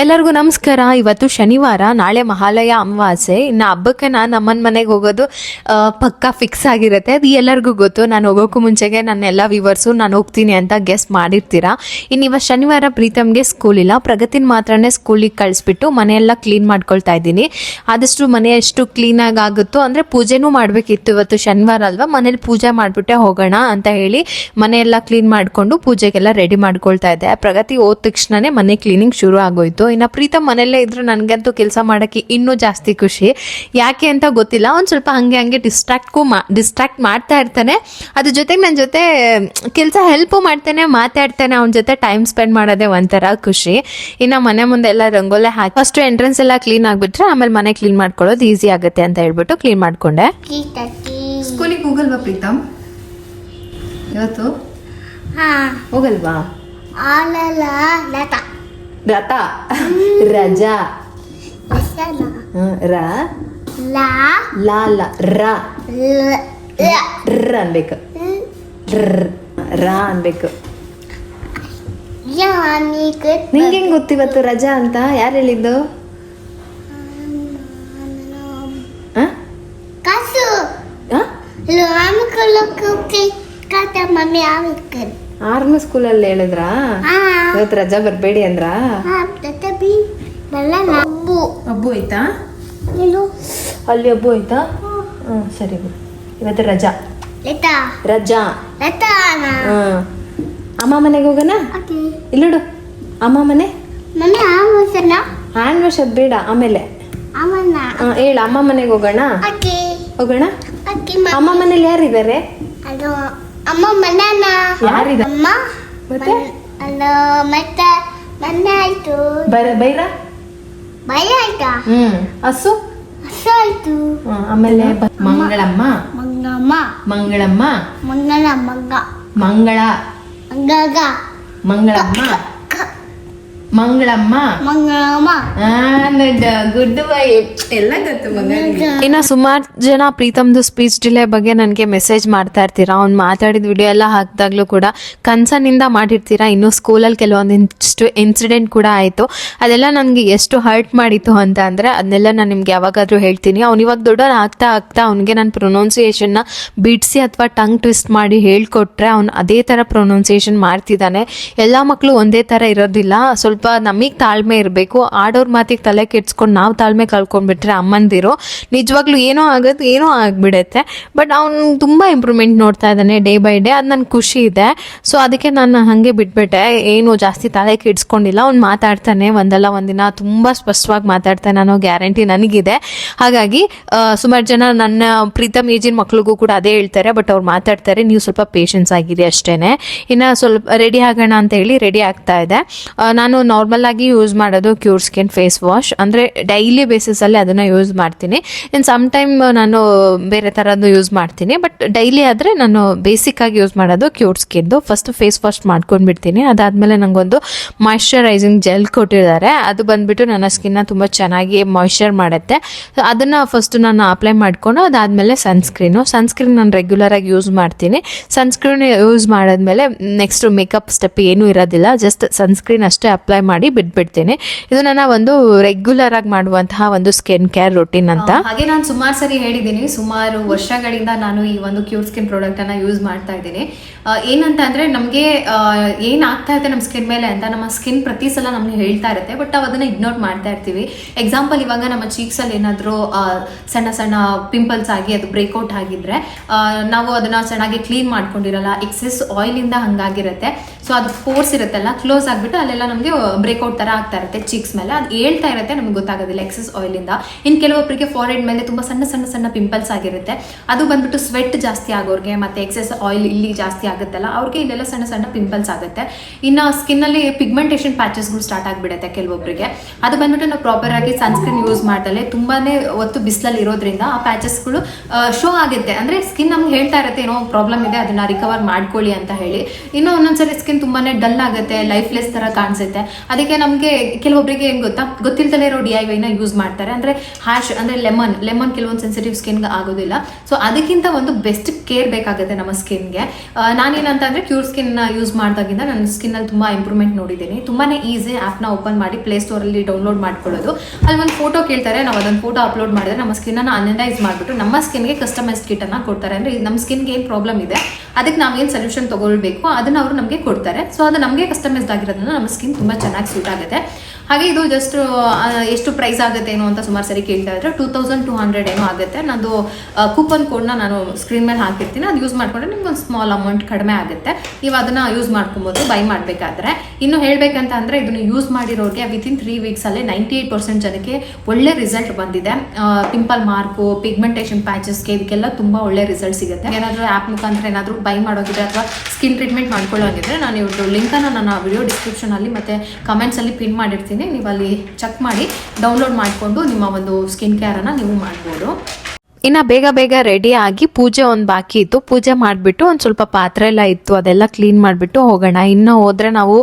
ಎಲ್ಲರಿಗೂ ನಮಸ್ಕಾರ. ಇವತ್ತು ಶನಿವಾರ, ನಾಳೆ ಮಹಾಲಯ ಅಮಾವಾಸ್ಯೆ. ಇನ್ನು ಹಬ್ಬಕ್ಕೆ ನಾನು ಅಮ್ಮನ ಮನೆಗೆ ಹೋಗೋದು ಪಕ್ಕಾ ಫಿಕ್ಸ್ ಆಗಿರುತ್ತೆ. ಅದು ಎಲ್ಲರಿಗೂ ಗೊತ್ತು. ನಾನು ಹೋಗೋಕ್ಕೂ ಮುಂಚೆಗೆ ನನ್ನ ಎಲ್ಲ ವಿವರ್ಸು ನಾನು ಹೋಗ್ತೀನಿ ಅಂತ ಗೆಸ್ ಮಾಡಿರ್ತೀರಾ. ಇನ್ನು ಇವತ್ತು ಶನಿವಾರ ಪ್ರೀತಮ್ಗೆ ಸ್ಕೂಲ್ ಇಲ್ಲ. ಪ್ರಗತಿನ ಮಾತ್ರನೇ ಸ್ಕೂಲಿಗೆ ಕಳಿಸ್ಬಿಟ್ಟು ಮನೆಯೆಲ್ಲ ಕ್ಲೀನ್ ಮಾಡ್ಕೊಳ್ತಾ ಇದ್ದೀನಿ. ಆದಷ್ಟು ಮನೆ ಎಷ್ಟು ಕ್ಲೀನಾಗಿ ಆಗುತ್ತೋ, ಅಂದರೆ ಪೂಜೆನೂ ಮಾಡಬೇಕಿತ್ತು ಇವತ್ತು ಶನಿವಾರ ಅಲ್ವಾ? ಮನೇಲಿ ಪೂಜೆ ಮಾಡಿಬಿಟ್ಟೆ ಹೋಗೋಣ ಅಂತ ಹೇಳಿ ಮನೆಯೆಲ್ಲ ಕ್ಲೀನ್ ಮಾಡಿಕೊಂಡು ಪೂಜೆಗೆಲ್ಲ ರೆಡಿ ಮಾಡ್ಕೊಳ್ತಾ ಇದ್ದೆ. ಪ್ರಗತಿ ಹೋದ ತಕ್ಷಣನೇ ಮನೆ ಕ್ಲೀನಿಂಗ್ ಶುರು ಆಗೋಯ್ತು. ಇನ್ನು ಪ್ರೀತಮ್ ಮನೆಯಲ್ಲೇ ಇದ್ರು ನನಗಂತೂ ಕೆಲಸ ಮಾಡೋಕ್ಕೆ ಇನ್ನೂ ಜಾಸ್ತಿ ಖುಷಿ. ಯಾಕೆ ಅಂತ ಗೊತ್ತಿಲ್ಲ. ಒಂದು ಸ್ವಲ್ಪ ಹಂಗೆ ಹಂಗೆ ಡಿಸ್ಟ್ರಾಕ್ಟ್ಗೂ ಮಾ ಡಿಸ್ಟ್ರಾಕ್ಟ್ ಮಾಡ್ತಾ ಇರ್ತಾನೆ. ಅದ್ರ ಜೊತೆಗೆ ನನ್ನ ಜೊತೆ ಕೆಲಸ ಹೆಲ್ಪು ಮಾಡ್ತಾನೆ ಮಾತಾಡ್ತಾನೆ. ಅವನ ಜೊತೆ ಟೈಮ್ ಸ್ಪೆಂಡ್ ಮಾಡೋದೇ ಒಂಥರ ಖುಷಿ. ಇನ್ನು ಮನೆ ಮುಂದೆ ಎಲ್ಲ ರಂಗೋಲೆ ಹಾಕಿ ಫಸ್ಟ್ ಎಂಟ್ರೆನ್ಸ್ ಎಲ್ಲ ಕ್ಲೀನ್ ಆಗಿಬಿಟ್ರೆ ಆಮೇಲೆ ಮನೆ ಕ್ಲೀನ್ ಮಾಡ್ಕೊಳ್ಳೋದು ಈಸಿ ಆಗುತ್ತೆ ಅಂತ ಹೇಳ್ಬಿಟ್ಟು ಕ್ಲೀನ್ ಮಾಡಿಕೊಂಡೆ. ಸ್ಕೂಲಿಗೆ ಹೋಗಲ್ವಾ ಪ್ರೀತಮ್? ಇವತ್ತು? ಹಾ. ಹೋಗಲ್ವಾ? ಆಲಲ ಲತ. ರಥ ರಜಾ ಲಸನ ಹ್ಮ್, ರ ಲಾ ಲಾ ಲ ರ ಲ ಲ ರ್ ಅನ್ಬೇಕು ರ್ ರ ಅನ್ಬೇಕು ಯಾನಿಕ ನಿಂಗೆ ಹೆಂಗ್ ಗೊತ್ತಿವತ್ತು ರಜಾ ಅಂತ ಯಾರು ಹೇಳಿದ್ದು ಆ? ಕಾಸು ಆ? ಲೋಮಕಲಕ್ಕೆ ಕತ ಮಮ್ಮಿ ಆವಿಕನ್ ಆರನೇ ಸ್ಕೂಲಲ್ಲಿ ಹೇಳಿದ್ರಾ? ಹೇಳಿದ್ರ ಇವತ್ತು ರಜಾ ಬರಬೇಡಿ ಅಂದ್ರ? ಹಾ ಹಬ್ಬು ಆಯ್ತಾ ಅಲ್ಲಿ ಹಬ್ಬು ಆಯ್ತಾ ಹ್ಞೂ ಸರಿ ಬಿಡು. ಇವತ್ತು ರಜಾ. ಲತ ರಜಾ. ಹ್ಞೂ ಅಮ್ಮ ಮನೆಗೆ ಹೋಗೋಣ ಓಕೆ. ಇಲ್ಲೋಡು ಅಮ್ಮ ಮನೆ? ಹ್ಯಾಂಡ್ ವಾಶ್ ಅದು ಬೇಡ ಆಮೇಲೆ. ಹೇಳ ಹಾಂ ಅಮ್ಮ ಮನೆಗೆ ಹೋಗೋಣ? ಓಕೆ. ಹೋಗೋಣ? ಅಮ್ಮ ಮನೇಲಿ ಯಾರಿದ್ದಾರೆ? ಅದು ಅಮ್ಮ ಮನಾನ? ಯಾರಿದ ಅಮ್ಮ ಮತ್ತೆ? ಅಲ್ಲ ಮತ್ತೆ ಮೊನ್ನೆ ಆಯ್ತು. ಬೈರ ಬೈರ? ಭಯ ಆಯ್ತಾ? ಹ್ಮ್. ಅಸು ಹಸು ಆಯ್ತು. ಆಮೇಲೆ ಮಂಗಳಮ್ಮ? ಮಂಗಮ್ಮ ಮಂಗಳಮ್ಮ? ಮಂಗಳ ಮಂಗ. ಮಂಗಳ. ಮಂಗಳಮ್ಮ? ಮಂಗಳಮ್ಮ? ಮಂಗಳಮ್ಮ. Goodbye. ಎಲ್ಲ ಗೊತ್ತು ಇನ್ನ ಸುಮಾರು ಜನ ಪ್ರೀತಮ್ದು ಸ್ಪೀಚ್ ಡಿಲೇ ಬಗ್ಗೆ ನನಗೆ ಮೆಸೇಜ್ ಮಾಡ್ತಾ ಇರ್ತೀರಾ? ಅವ್ನು ಮಾತಾಡಿದ ವಿಡಿಯೋ ಎಲ್ಲ ಹಾಕಿದಾಗ್ಲೂ ಕೂಡ ಕನ್ಸನಿಂದ ಮಾಡಿರ್ತೀರಾ? ಇನ್ನು ಸ್ಕೂಲಲ್ಲಿ ಕೆಲವೊಂದಿಷ್ಟು ಇನ್ಸಿಡೆಂಟ್ ಕೂಡ ಆಯಿತು. ಅದೆಲ್ಲ ನನಗೆ ಎಷ್ಟು ಹರ್ಟ್ ಮಾಡಿತ್ತು ಅಂತ ಅಂದರೆ ಅದನ್ನೆಲ್ಲ ನಾನು ನಿಮ್ಗೆ ಯಾವಾಗಾದರೂ ಹೇಳ್ತೀನಿ. ಅವ್ನು ಇವಾಗ ದೊಡ್ಡವ್ರು ಆಗ್ತಾ ಆಗ್ತಾ ಅವ್ನಿಗೆ ನಾನು ಪ್ರೊನೌನ್ಸಿಯೇಷನ್ನ ಬಿಡಿಸಿ ಅಥವಾ ಟಂಗ್ ಟ್ವಿಸ್ಟ್ ಮಾಡಿ ಹೇಳ್ಕೊಟ್ರೆ ಅವ್ನು ಅದೇ ಥರ ಪ್ರೊನೌನ್ಸಿಯೇಷನ್ ಮಾಡ್ತಿದ್ದಾನೆ. ಎಲ್ಲ ಮಕ್ಕಳು ಒಂದೇ ಥರ ಇರೋದಿಲ್ಲ. ಸ್ವಲ್ಪ ನಮಗೆ ತಾಳ್ಮೆ ಇರಬೇಕು. ಆಡೋರ್ ಮಾತಿಗೆ ತಲೆ ಕೆಡ್ಸ್ಕೊಂಡು ನಾವು ತಾಳ್ಮೆ ಕಳ್ಕೊಂಡ್ಬಿಟ್ರೆ ಅಮ್ಮಂದಿರು ನಿಜವಾಗ್ಲೂ ಏನೋ ಆಗೋದು, ಏನೋ ಆಗಿಬಿಡುತ್ತೆ. ಬಟ್ ಅವ್ನು ತುಂಬ ಇಂಪ್ರೂವ್ಮೆಂಟ್ ನೋಡ್ತಾ ಇದ್ದಾನೆ ಡೇ ಬೈ ಡೇ. ಅದು ನನಗೆ ಖುಷಿ ಇದೆ. ಸೊ ಅದಕ್ಕೆ ನಾನು ಹಾಗೆ ಬಿಟ್ಬಿಟ್ಟೆ. ಏನು ಜಾಸ್ತಿ ತಲೆ ಕೆಡ್ಸ್ಕೊಂಡಿಲ್ಲ. ಅವ್ನು ಮಾತಾಡ್ತಾನೆ. ಒಂದಲ್ಲ ಒಂದಿನ ತುಂಬ ಸ್ಪಷ್ಟವಾಗಿ ಮಾತಾಡ್ತಾನೆ ಅನ್ನೋ ಗ್ಯಾರಂಟಿ ನನಗಿದೆ. ಹಾಗಾಗಿ ಸುಮಾರು ಜನ ನನ್ನ ಪ್ರೀತಮ್ ಏಜಿನ ಮಕ್ಳಿಗೂ ಕೂಡ ಅದೇ ಹೇಳ್ತಾರೆ. ಬಟ್ ಅವ್ರು ಮಾತಾಡ್ತಾರೆ. ನೀವು ಸ್ವಲ್ಪ ಪೇಷನ್ಸ್ ಆಗಿರಿ ಅಷ್ಟೇ ಇನ್ನು ಸ್ವಲ್ಪ ರೆಡಿ ಆಗೋಣ ಅಂತ ಹೇಳಿ ರೆಡಿ ಆಗ್ತಾ ಇದೆ. ನಾನು ನಾರ್ಮಲ್ ಆಗಿ ಯೂಸ್ ಮಾಡೋದು ಕ್ಯೂರ್ ಸ್ಕಿನ್ ಫೇಸ್ ವಾಶ್ ಅಂದರೆ ಡೈಲಿ ಬೇಸಿಸಲ್ಲಿ ಅದನ್ನು ಯೂಸ್ ಮಾಡ್ತೀನಿ. ಇನ್ ಸಮ್ ಟೈಮ್ ನಾನು ಬೇರೆ ಥರದ್ದು ಯೂಸ್ ಮಾಡ್ತೀನಿ. ಬಟ್ ಡೈಲಿ ಆದರೆ ನಾನು ಬೇಸಿಕ್ ಆಗಿ ಯೂಸ್ ಮಾಡೋದು ಕ್ಯೂರ್ ಸ್ಕಿನ್ದು ಫಸ್ಟ್ ಫೇಸ್ ವಾಶ್ ಮಾಡ್ಕೊಂಡ್ಬಿಡ್ತೀನಿ ಅದಾದಮೇಲೆ ನನಗೊಂದು ಮಾಯ್ಶ್ಚರೈಸಿಂಗ್ ಜೆಲ್ ಕೊಟ್ಟಿದ್ದಾರೆ. ಅದು ಬಂದ್ಬಿಟ್ಟು ನನ್ನ ಸ್ಕಿನ್ನ ತುಂಬ ಚೆನ್ನಾಗಿ ಮಾಯ್ಶ್ಚರ್ ಮಾಡುತ್ತೆ. ಅದನ್ನು ಫಸ್ಟ್ ನಾನು ಅಪ್ಲೈ ಮಾಡಿಕೊಂಡು ಅದಾದಮೇಲೆ ಸನ್ಸ್ಕ್ರೀನು ಸನ್ಸ್ಕ್ರೀನ್ ನಾನು ರೆಗ್ಯುಲರ್ ಆಗಿ ಯೂಸ್ ಮಾಡ್ತೀನಿ. ಸನ್ಸ್ಕ್ರೀನ್ ಯೂಸ್ ಮಾಡಿದ್ಮೇಲೆ ನೆಕ್ಸ್ಟ್ ಮೇಕಪ್ ಸ್ಟೆಪ್ ಏನೂ ಇರೋದಿಲ್ಲ. ಜಸ್ಟ್ ಸನ್ಸ್ಕ್ರೀನ್ ಅಷ್ಟೇ ಅಪ್ಲೈ ಮಾಡಿ ಬಿಟ್ಬಿಡ್ತೇನೆ. ಇದು ನನ್ನ ಒಂದು ರೆಗ್ಯುಲರ್ ಆಗಿ ಮಾಡುವಂತಹ ಒಂದು ಸ್ಕಿನ್ ಕೇರ್ ರೊಟೀನ್ ಅಂತ. ಹಾಗೆ ನಾನು ಸುಮಾರು ಸರಿ ಹೇಳಿದ್ದೀನಿ. ಸುಮಾರು ವರ್ಷಗಳಿಂದ ನಾನು ಈ ಒಂದು ಕ್ಯೂರ್ ಸ್ಕಿನ್ ಪ್ರಾಡಕ್ಟ್ ಅನ್ನ ಯೂಸ್ ಮಾಡ್ತಾ ಇದ್ದೀನಿ. ಏನಂತ ಅಂದ್ರೆ ನಮಗೆ ಏನಾಗ್ತಾ ಇದೆ ನಮ್ಮ ಸ್ಕಿನ್ ಮೇಲೆ ಅಂತ ನಮ್ಮ ಸ್ಕಿನ್ ಪ್ರತಿ ಸಲ ನಮ್ಗೆ ಹೇಳ್ತಾ ಇರುತ್ತೆ. ಬಟ್ ನಾವು ಅದನ್ನ ಇಗ್ನೋರ್ ಮಾಡ್ತಾ ಇರ್ತೀವಿ. ಎಕ್ಸಾಂಪಲ್ ಇವಾಗ ನಮ್ಮ ಚೀಕ್ಸ್ ಅಲ್ಲಿ ಏನಾದರೂ ಸಣ್ಣ ಸಣ್ಣ ಪಿಂಪಲ್ಸ್ ಆಗಿ ಅದು ಬ್ರೇಕ್ಔಟ್ ಆಗಿದ್ರೆ ನಾವು ಅದನ್ನ ಚೆನ್ನಾಗಿ ಕ್ಲೀನ್ ಮಾಡ್ಕೊಂಡಿರಲ್ಲ ಎಕ್ಸೆಸ್ ಆಯಿಲ್ ಇಂದ ಹಂಗಾಗಿರುತ್ತೆ. ಸೊ ಅದು ಫೋರ್ಸ್ ಇರುತ್ತಲ್ಲ ಕ್ಲೋಸ್ ಆಗ್ಬಿಟ್ಟು ಅಲ್ಲೆಲ್ಲ ನಮಗೆ ಬ್ರೇಕ್ಔಟ್ ತರ ಆಗ್ತಾ ಇರುತ್ತೆ ಚೀಕ್ಸ್ ಮೇಲೆ. ಅದು ಹೇಳ್ತಾ ಇರುತ್ತೆ, ನಮ್ಗೆ ಗೊತ್ತಾಗೋದಿಲ್ಲ ಎಕ್ಸೆಸ್ ಇಂದ. ಇನ್ನು ಕೆಲವೊಬ್ಬರಿಗೆ ಫಾರೆಡ್ ಮೇಲೆ ತುಂಬಾ ಸಣ್ಣ ಸಣ್ಣ ಸಣ್ಣ ಪಿಂಪಲ್ಸ್ ಆಗಿರುತ್ತೆ. ಅದು ಬಂದ್ಬಿಟ್ಟು ಸ್ವೆಟ್ ಜಾಸ್ತಿ ಆಗೋರಿಗೆ ಮತ್ತೆ ಎಕ್ಸೆಸ್ ಆಯಿಲ್ ಇಲ್ಲಿ ಜಾಸ್ತಿ ಆಗುತ್ತಲ್ಲ, ಅವ್ರಿಗೆ ಇಲ್ಲೆಲ್ಲ ಸಣ್ಣ ಸಣ್ಣ ಪಿಂಪಲ್ಸ್ ಆಗುತ್ತೆ. ಇನ್ನು ಸ್ಕಿನ್ ಅಲ್ಲಿ ಪಿಗ್ಮೆಂಟೇಷನ್ ಪ್ಯಾಚಸ್ಗಳು ಸ್ಟಾರ್ಟ್ ಆಗಿಬಿಡುತ್ತೆ ಕೆಲವೊಬ್ಬರಿಗೆ ಅದು ಬಂದ್ಬಿಟ್ಟು ನಾವು ಪ್ರಾಪರ್ ಆಗಿ ಸನ್ಸ್ಕ್ರೀನ್ ಯೂಸ್ ಮಾಡ್ದಲೆ ತುಂಬಾನೇ ಹೊತ್ತು ಬಿಸಿಲಲ್ಲಿ ಇರೋದ್ರಿಂದ ಆ ಪ್ಯಾಚಸ್ಗಳು ಶೋ ಆಗುತ್ತೆ. ಅಂದ್ರೆ ಸ್ಕಿನ್ ನಮ್ಗೆ ಹೇಳ್ತಾ ಇರುತ್ತೆ, ಏನೋ ಪ್ರಾಬ್ಲಮ್ ಇದೆ, ಅದನ್ನ ರಿಕವರ್ ಮಾಡ್ಕೊಳ್ಳಿ ಅಂತ ಹೇಳಿ. ಇನ್ನು ಒಂದೊಂದ್ಸರಿ ಸ್ಕಿನ್ ತುಂಬಾನೇ ಡಲ್ ಆಗುತ್ತೆ ಲೈಫ್ಲೆಸ್ ತರ ಕಾಣಿಸುತ್ತೆ. ಅದಕ್ಕೆ ನಮಗೆ ಕೆಲವೊಬ್ಬರಿಗೆ ಏನು ಗೊತ್ತಾ? ಗೊತ್ತಿಲ್ದಲೇ ಇರೋ ಡಿ ಐ ವೈನ ಯೂಸ್ ಮಾಡ್ತಾರೆ. ಅಂದರೆ ಹ್ಯಾಶ್ ಅಂದರೆ ಲೆಮನ್ ಲೆಮನ್ ಕೆಲವೊಂದು ಸೆನ್ಸಿಟಿವ್ ಸ್ಕಿನ್ಗೆ ಆಗೋದಿಲ್ಲ. ಸೊ ಅದಕ್ಕಿಂತ ಒಂದು ಬೆಸ್ಟ್ ಕೇರ್ ಬೇಕಾಗುತ್ತೆ ನಮ್ಮ ಸ್ಕಿನ್ಗೆ ನಾನೇನಂತ ಅಂದರೆ ಕ್ಯೂರ್ ಸ್ಕಿನ್ ಯೂಸ್ ಮಾಡಿದಾಗಿಂದ ನನ್ನ ಸ್ಕಿನ್ನಲ್ಲಿ ತುಂಬ ಇಂಪ್ರೂವ್ಮೆಂಟ್ ನೋಡಿದ್ದೀನಿ. ತುಂಬಾ ಈಸಿ ಆ್ಯಪ್ನ ಓಪನ್ ಮಾಡಿ ಪ್ಲೇ ಸ್ಟೋರಲ್ಲಿ ಡೌನ್ಲೋಡ್ ಮಾಡ್ಕೊಳ್ಳೋದು. ಅಲ್ಲಿ ಒಂದು ಫೋಟೋ ಕೇಳ್ತಾರೆ. ನಾವು ಅದೊಂದು ಫೋಟೋ ಅಪ್ಲೋಡ್ ಮಾಡಿದ್ರೆ ನಮ್ಮ ಸ್ಕಿನ್ನನ್ನು ಅನಲೈಸ್ ಮಾಡಿಬಿಟ್ಟು ನಮ್ಮ ಸ್ಕಿನ್ಗೆ ಕಸ್ಟಮೈಸ್ಡ್ ಕಿಟನ್ನು ಕೊಡ್ತಾರೆ. ಅಂದರೆ ನಮ್ಮ ಸ್ಕಿನ್ಗೆ ಏನು ಪ್ರಾಬ್ಲಮ್ ಇದೆ, ಅದಕ್ಕೆ ನಾವೇನು ಸೊಲ್ಯೂಷನ್ ತೊಗೊಳ್ಬೇಕು, ಅದನ್ನು ಅವರು ನಮಗೆ ಕೊಡ್ತಾರೆ. ಸೊ ಅದು ನಮಗೆ ಕಸ್ಟಮೈಸ್ಡ್ ಆಗಿರೋದನ್ನ ನಮ್ಮ ಸ್ಕಿನ್ ತುಂಬ ಚೆನ್ನಾಗಿ ಸೂಟ್ ಆಗುತ್ತೆ. ಹಾಗೆ ಇದು ಜಸ್ಟ್ ಎಷ್ಟು ಪ್ರೈಸ್ ಆಗುತ್ತೆ ಏನು ಅಂತ ಸುಮಾರು ಸರಿ ಕೇಳ್ತಾ ಇದ್ರೆ ಟೂ ತೌಸಂಡ್ ಟೂ ಹಂಡ್ರೆಡ್ ಏನೋ ಆಗುತ್ತೆ. ನಂದು ಕೂಪನ್ ಕೋಡ್ನ ನಾನು ಸ್ಕ್ರೀನ್ ಮೇಲೆ ಹಾಕಿರ್ತೀನಿ. ಅದು ಯೂಸ್ ಮಾಡಿಕೊಂಡ್ರೆ ನಿಮ್ಗೆ ಒಂದು ಸ್ಮಾಲ್ ಅಮೌಂಟ್ ಕಡಿಮೆ ಆಗುತ್ತೆ. ನೀವು ಅದನ್ನು ಯೂಸ್ ಮಾಡ್ಕೊಬೋದು ಬೈ ಮಾಡಬೇಕಾದ್ರೆ. ಇನ್ನು ಹೇಳಬೇಕಂತ ಅಂದರೆ ಇದನ್ನು ಯೂಸ್ ಮಾಡಿರೋರಿಗೆ ವಿತಿನ್ ತ್ರೀ ವೀಕ್ಸಲ್ಲೇ ನೈಂಟಿ ಏಯ್ಟ್ ಪರ್ಸೆಂಟ್ ಜನಕ್ಕೆ ಒಳ್ಳೆ ರಿಸಲ್ಟ್ ಬಂದಿದೆ. ಪಿಂಪಲ್ ಮಾರ್ಕು ಪಿಗ್ಮೆಂಟೇಷನ್ ಪ್ಯಾಚಸ್ಗೆ ಇದಕ್ಕೆಲ್ಲ ತುಂಬ ಒಳ್ಳೆ ರಿಸಲ್ಟ್ ಸಿಗುತ್ತೆ. ಏನಾದರೂ ಆ್ಯಪ್ ಮುಖಾಂತರ ಏನಾದರೂ ಬೈ ಮಾಡೋಗಿದ್ರೆ ಅಥವಾ ಸ್ಕಿನ್ ಟ್ರೀಟ್ಮೆಂಟ್ ಮಾಡ್ಕೊಳ್ಳೋಂಗಿದ್ರೆ ನಾನು ಇವ್ರದ್ದು ಲಿಂಕನ್ನು ನಾನು ವಿಡಿಯೋ ಡಿಸ್ಕ್ರಿಪ್ಷನಲ್ಲಿ ಮತ್ತು ಕಮೆಂಟ್ಸಲ್ಲಿ ಪಿನ್ ಮಾಡಿರ್ತೀನಿ. ನೀವು ಅಲ್ಲಿ ಚೆಕ್ ಮಾಡಿ ಡೌನ್ಲೋಡ್ ಮಾಡಿಕೊಂಡು ನಿಮ್ಮ ಒಂದು ಸ್ಕಿನ್ ಕೇರನ್ನು ನೀವು ಮಾಡ್ಬೋದು. ಇನ್ನ ಬೇಗ ಬೇಗ ರೆಡಿ ಆಗಿ ಪೂಜೆ ಒಂದು ಬಾಕಿ ಇತ್ತು. ಪೂಜೆ ಮಾಡಿಬಿಟ್ಟು ಒಂದು ಸ್ವಲ್ಪ ಪಾತ್ರೆ ಎಲ್ಲ ಇತ್ತು. ಅದೆಲ್ಲ ಕ್ಲೀನ್ ಮಾಡಿಬಿಟ್ಟು ಹೋಗೋಣ. ಇನ್ನು ಹೋದ್ರೆ ನಾವು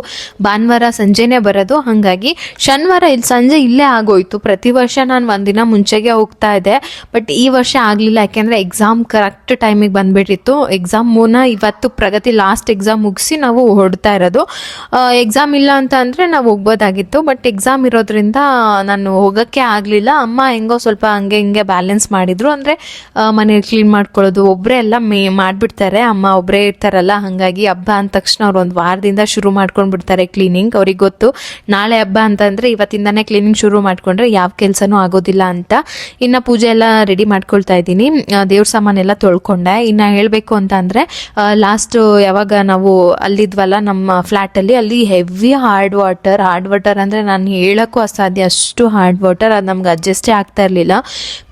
ಭಾನುವಾರ ಸಂಜೆನೇ ಬರೋದು. ಹಾಗಾಗಿ ಶನಿವಾರ ಇಲ್ಲಿ ಸಂಜೆ ಇಲ್ಲೇ ಆಗೋಯ್ತು. ಪ್ರತಿ ವರ್ಷ ನಾನು ಒಂದಿನ ಮುಂಚೆಗೆ ಹೋಗ್ತಾ ಇದ್ದೆ. ಬಟ್ ಈ ವರ್ಷ ಆಗಲಿಲ್ಲ. ಯಾಕೆಂದರೆ ಎಕ್ಸಾಮ್ ಕರೆಕ್ಟ್ ಟೈಮಿಗೆ ಬಂದ್ಬಿಟ್ಟಿತ್ತು. ಎಕ್ಸಾಮನ್ನ ಇವತ್ತು ಪ್ರಗತಿ ಲಾಸ್ಟ್ ಎಕ್ಸಾಮ್ ಮುಗಿಸಿ ನಾವು ಹೊಡ್ತಾ ಇರೋದು. ಎಕ್ಸಾಮ್ ಇಲ್ಲ ಅಂತ ಅಂದರೆ ನಾವು ಹೋಗ್ಬೋದಾಗಿತ್ತು. ಬಟ್ ಎಕ್ಸಾಮ್ ಇರೋದ್ರಿಂದ ನಾನು ಹೋಗೋಕ್ಕೆ ಆಗಲಿಲ್ಲ. ಅಮ್ಮ ಹೆಂಗೋ ಸ್ವಲ್ಪ ಹಂಗೆ ಹಿಂಗೆ ಬ್ಯಾಲೆನ್ಸ್ ಮಾಡಿದ್ರು. ಅಂದರೆ ಮನೆ ಕ್ಲೀನ್ ಮಾಡ್ಕೊಳ್ಳೋದು ಒಬ್ಬರೇ ಎಲ್ಲ ಮೇ, ಮಾಡಿಬಿಡ್ತಾರೆ, ಅಮ್ಮ ಒಬ್ಬರೇ ಇರ್ತಾರಲ್ಲ, ಹಾಗಾಗಿ ಹಬ್ಬ ಅಂದ ತಕ್ಷಣ ಅವ್ರು ಒಂದು ವಾರದಿಂದ ಶುರು ಮಾಡ್ಕೊಂಡು ಬಿಡ್ತಾರೆ ಕ್ಲೀನಿಂಗ್ ಅವ್ರಿಗೆ ಗೊತ್ತು, ನಾಳೆ ಹಬ್ಬ ಅಂತಂದರೆ ಇವತ್ತಿಂದಾನೇ ಕ್ಲೀನಿಂಗ್ ಶುರು ಮಾಡಿಕೊಂಡ್ರೆ ಯಾವ ಕೆಲಸನೂ ಆಗೋದಿಲ್ಲ ಅಂತ. ಇನ್ನು ಪೂಜೆ ಎಲ್ಲ ರೆಡಿ ಮಾಡ್ಕೊಳ್ತಾ ಇದ್ದೀನಿ. ದೇವ್ರ ಸಾಮಾನೆಲ್ಲ ತೊಳ್ಕೊಂಡೆ. ಇನ್ನು ಹೇಳಬೇಕು ಅಂತ ಅಂದರೆ ಲಾಸ್ಟ್ ಯಾವಾಗ ನಾವು ಅಲ್ಲಿದ್ವಲ್ಲ, ನಮ್ಮ ಫ್ಲ್ಯಾಟಲ್ಲಿ ಅಲ್ಲಿ heavy hard water hard water ಅಂದರೆ ನಾನು ಹೇಳೋಕ್ಕೂ ಅಸಾಧ್ಯ ಅಷ್ಟು ಹಾರ್ಡ್ ವಾಟರ್ ಅದು ನಮ್ಗೆ ಅಡ್ಜಸ್ಟೇ ಆಗ್ತಾ ಇರಲಿಲ್ಲ.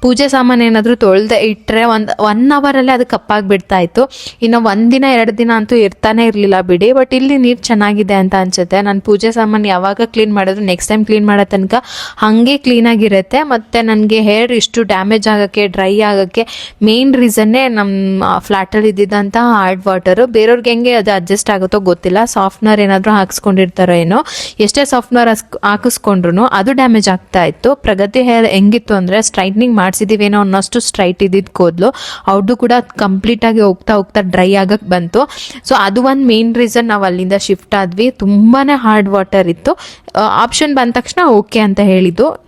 ಪೂಜೆ ಸಾಮಾನು ಏನಾದರೂ ತೊಳ್ದೆ ಇಟ್ಟರೆ ಒಂದು ಒನ್ ಅವರಲ್ಲೇ ಅದು ಕಪ್ಪಾಗಿ ಬಿಡ್ತಾ ಇತ್ತು ಇನ್ನು ಒಂದಿನ, ಎರಡು ದಿನ ಅಂತೂ ಇರ್ತಾನೆ ಇರಲಿಲ್ಲ ಬಿಡಿ ಬಟ್ ಇಲ್ಲಿ ನೀರು ಚೆನ್ನಾಗಿದೆ ಅಂತ ಅನ್ಸುತ್ತೆ. ನಾನು ಪೂಜೆ ಸಾಮಾನು ಯಾವಾಗ ಕ್ಲೀನ್ ಮಾಡಿದ್ರು ನೆಕ್ಸ್ಟ್ ಟೈಮ್ ಕ್ಲೀನ್ ಮಾಡೋ ತನಕ ಹಾಗೆ ಕ್ಲೀನಾಗಿರುತ್ತೆ ಮತ್ತು ನನಗೆ ಹೇರ್ ಇಷ್ಟು ಡ್ಯಾಮೇಜ್ ಆಗೋಕ್ಕೆ ಡ್ರೈ ಆಗೋಕ್ಕೆ ಮೇನ್ ರೀಸನ್ನೇ ನಮ್ಮ ಫ್ಲ್ಯಾಟಲ್ಲಿ ಇದ್ದಿದ್ದಂಥ ಹಾರ್ಡ್ ವಾಟರು ಬೇರೆಯವ್ರಿಗೆ ಹೆಂಗೆ ಅದು ಅಡ್ಜಸ್ಟ್ ಆಗುತ್ತೋ ಗೊತ್ತಿಲ್ಲ. ಸಾಫ್ಟ್ನರ್ ಏನಾದರೂ ಹಾಕ್ಸ್ಕೊಂಡಿರ್ತಾರೋ ಏನೋ, ಎಷ್ಟೇ ಸಾಫ್ಟ್ನರ್ ಹಾಕಿಸ್ಕೊಂಡ್ರು ಅದು ಡ್ಯಾಮೇಜ್ ಆಗ್ತಾ ಇತ್ತು. ಪ್ರಗತಿ ಹೇರ್ ಹೆಂಗಿತ್ತು ಅಂದರೆ ಸ್ಟ್ರೈಟ್ನಿಂಗ್ ಮಾಡಿಸಿದ್ದೀವೇನೋ ಅನ್ನೋಷ್ಟು ಸ್ಟ್ರೈಟ್ ಇದ್ದಿದ್ದು ಕೂದಲು. ಅವ್ರದ್ದು ಕೂಡ ಕಂಪ್ಲೀಟಾಗಿ ಹೋಗ್ತಾ ಹೋಗ್ತಾ ಡ್ರೈ ಆಗಕ್ಕೆ ಬಂತು. ಸೊ ಅದು ಒಂದು ಮೇನ್ ರೀಸನ್ ನಾವು ಅಲ್ಲಿಂದ ಶಿಫ್ಟ್ ಆದ್ವಿ. ತುಂಬಾ ಹಾರ್ಡ್ ವಾಟರ್ ಇತ್ತು. ಆಪ್ಷನ್ ಬಂದ ತಕ್ಷಣ ಓಕೆ ಅಂತ ಹೇಳಿದ್ದು.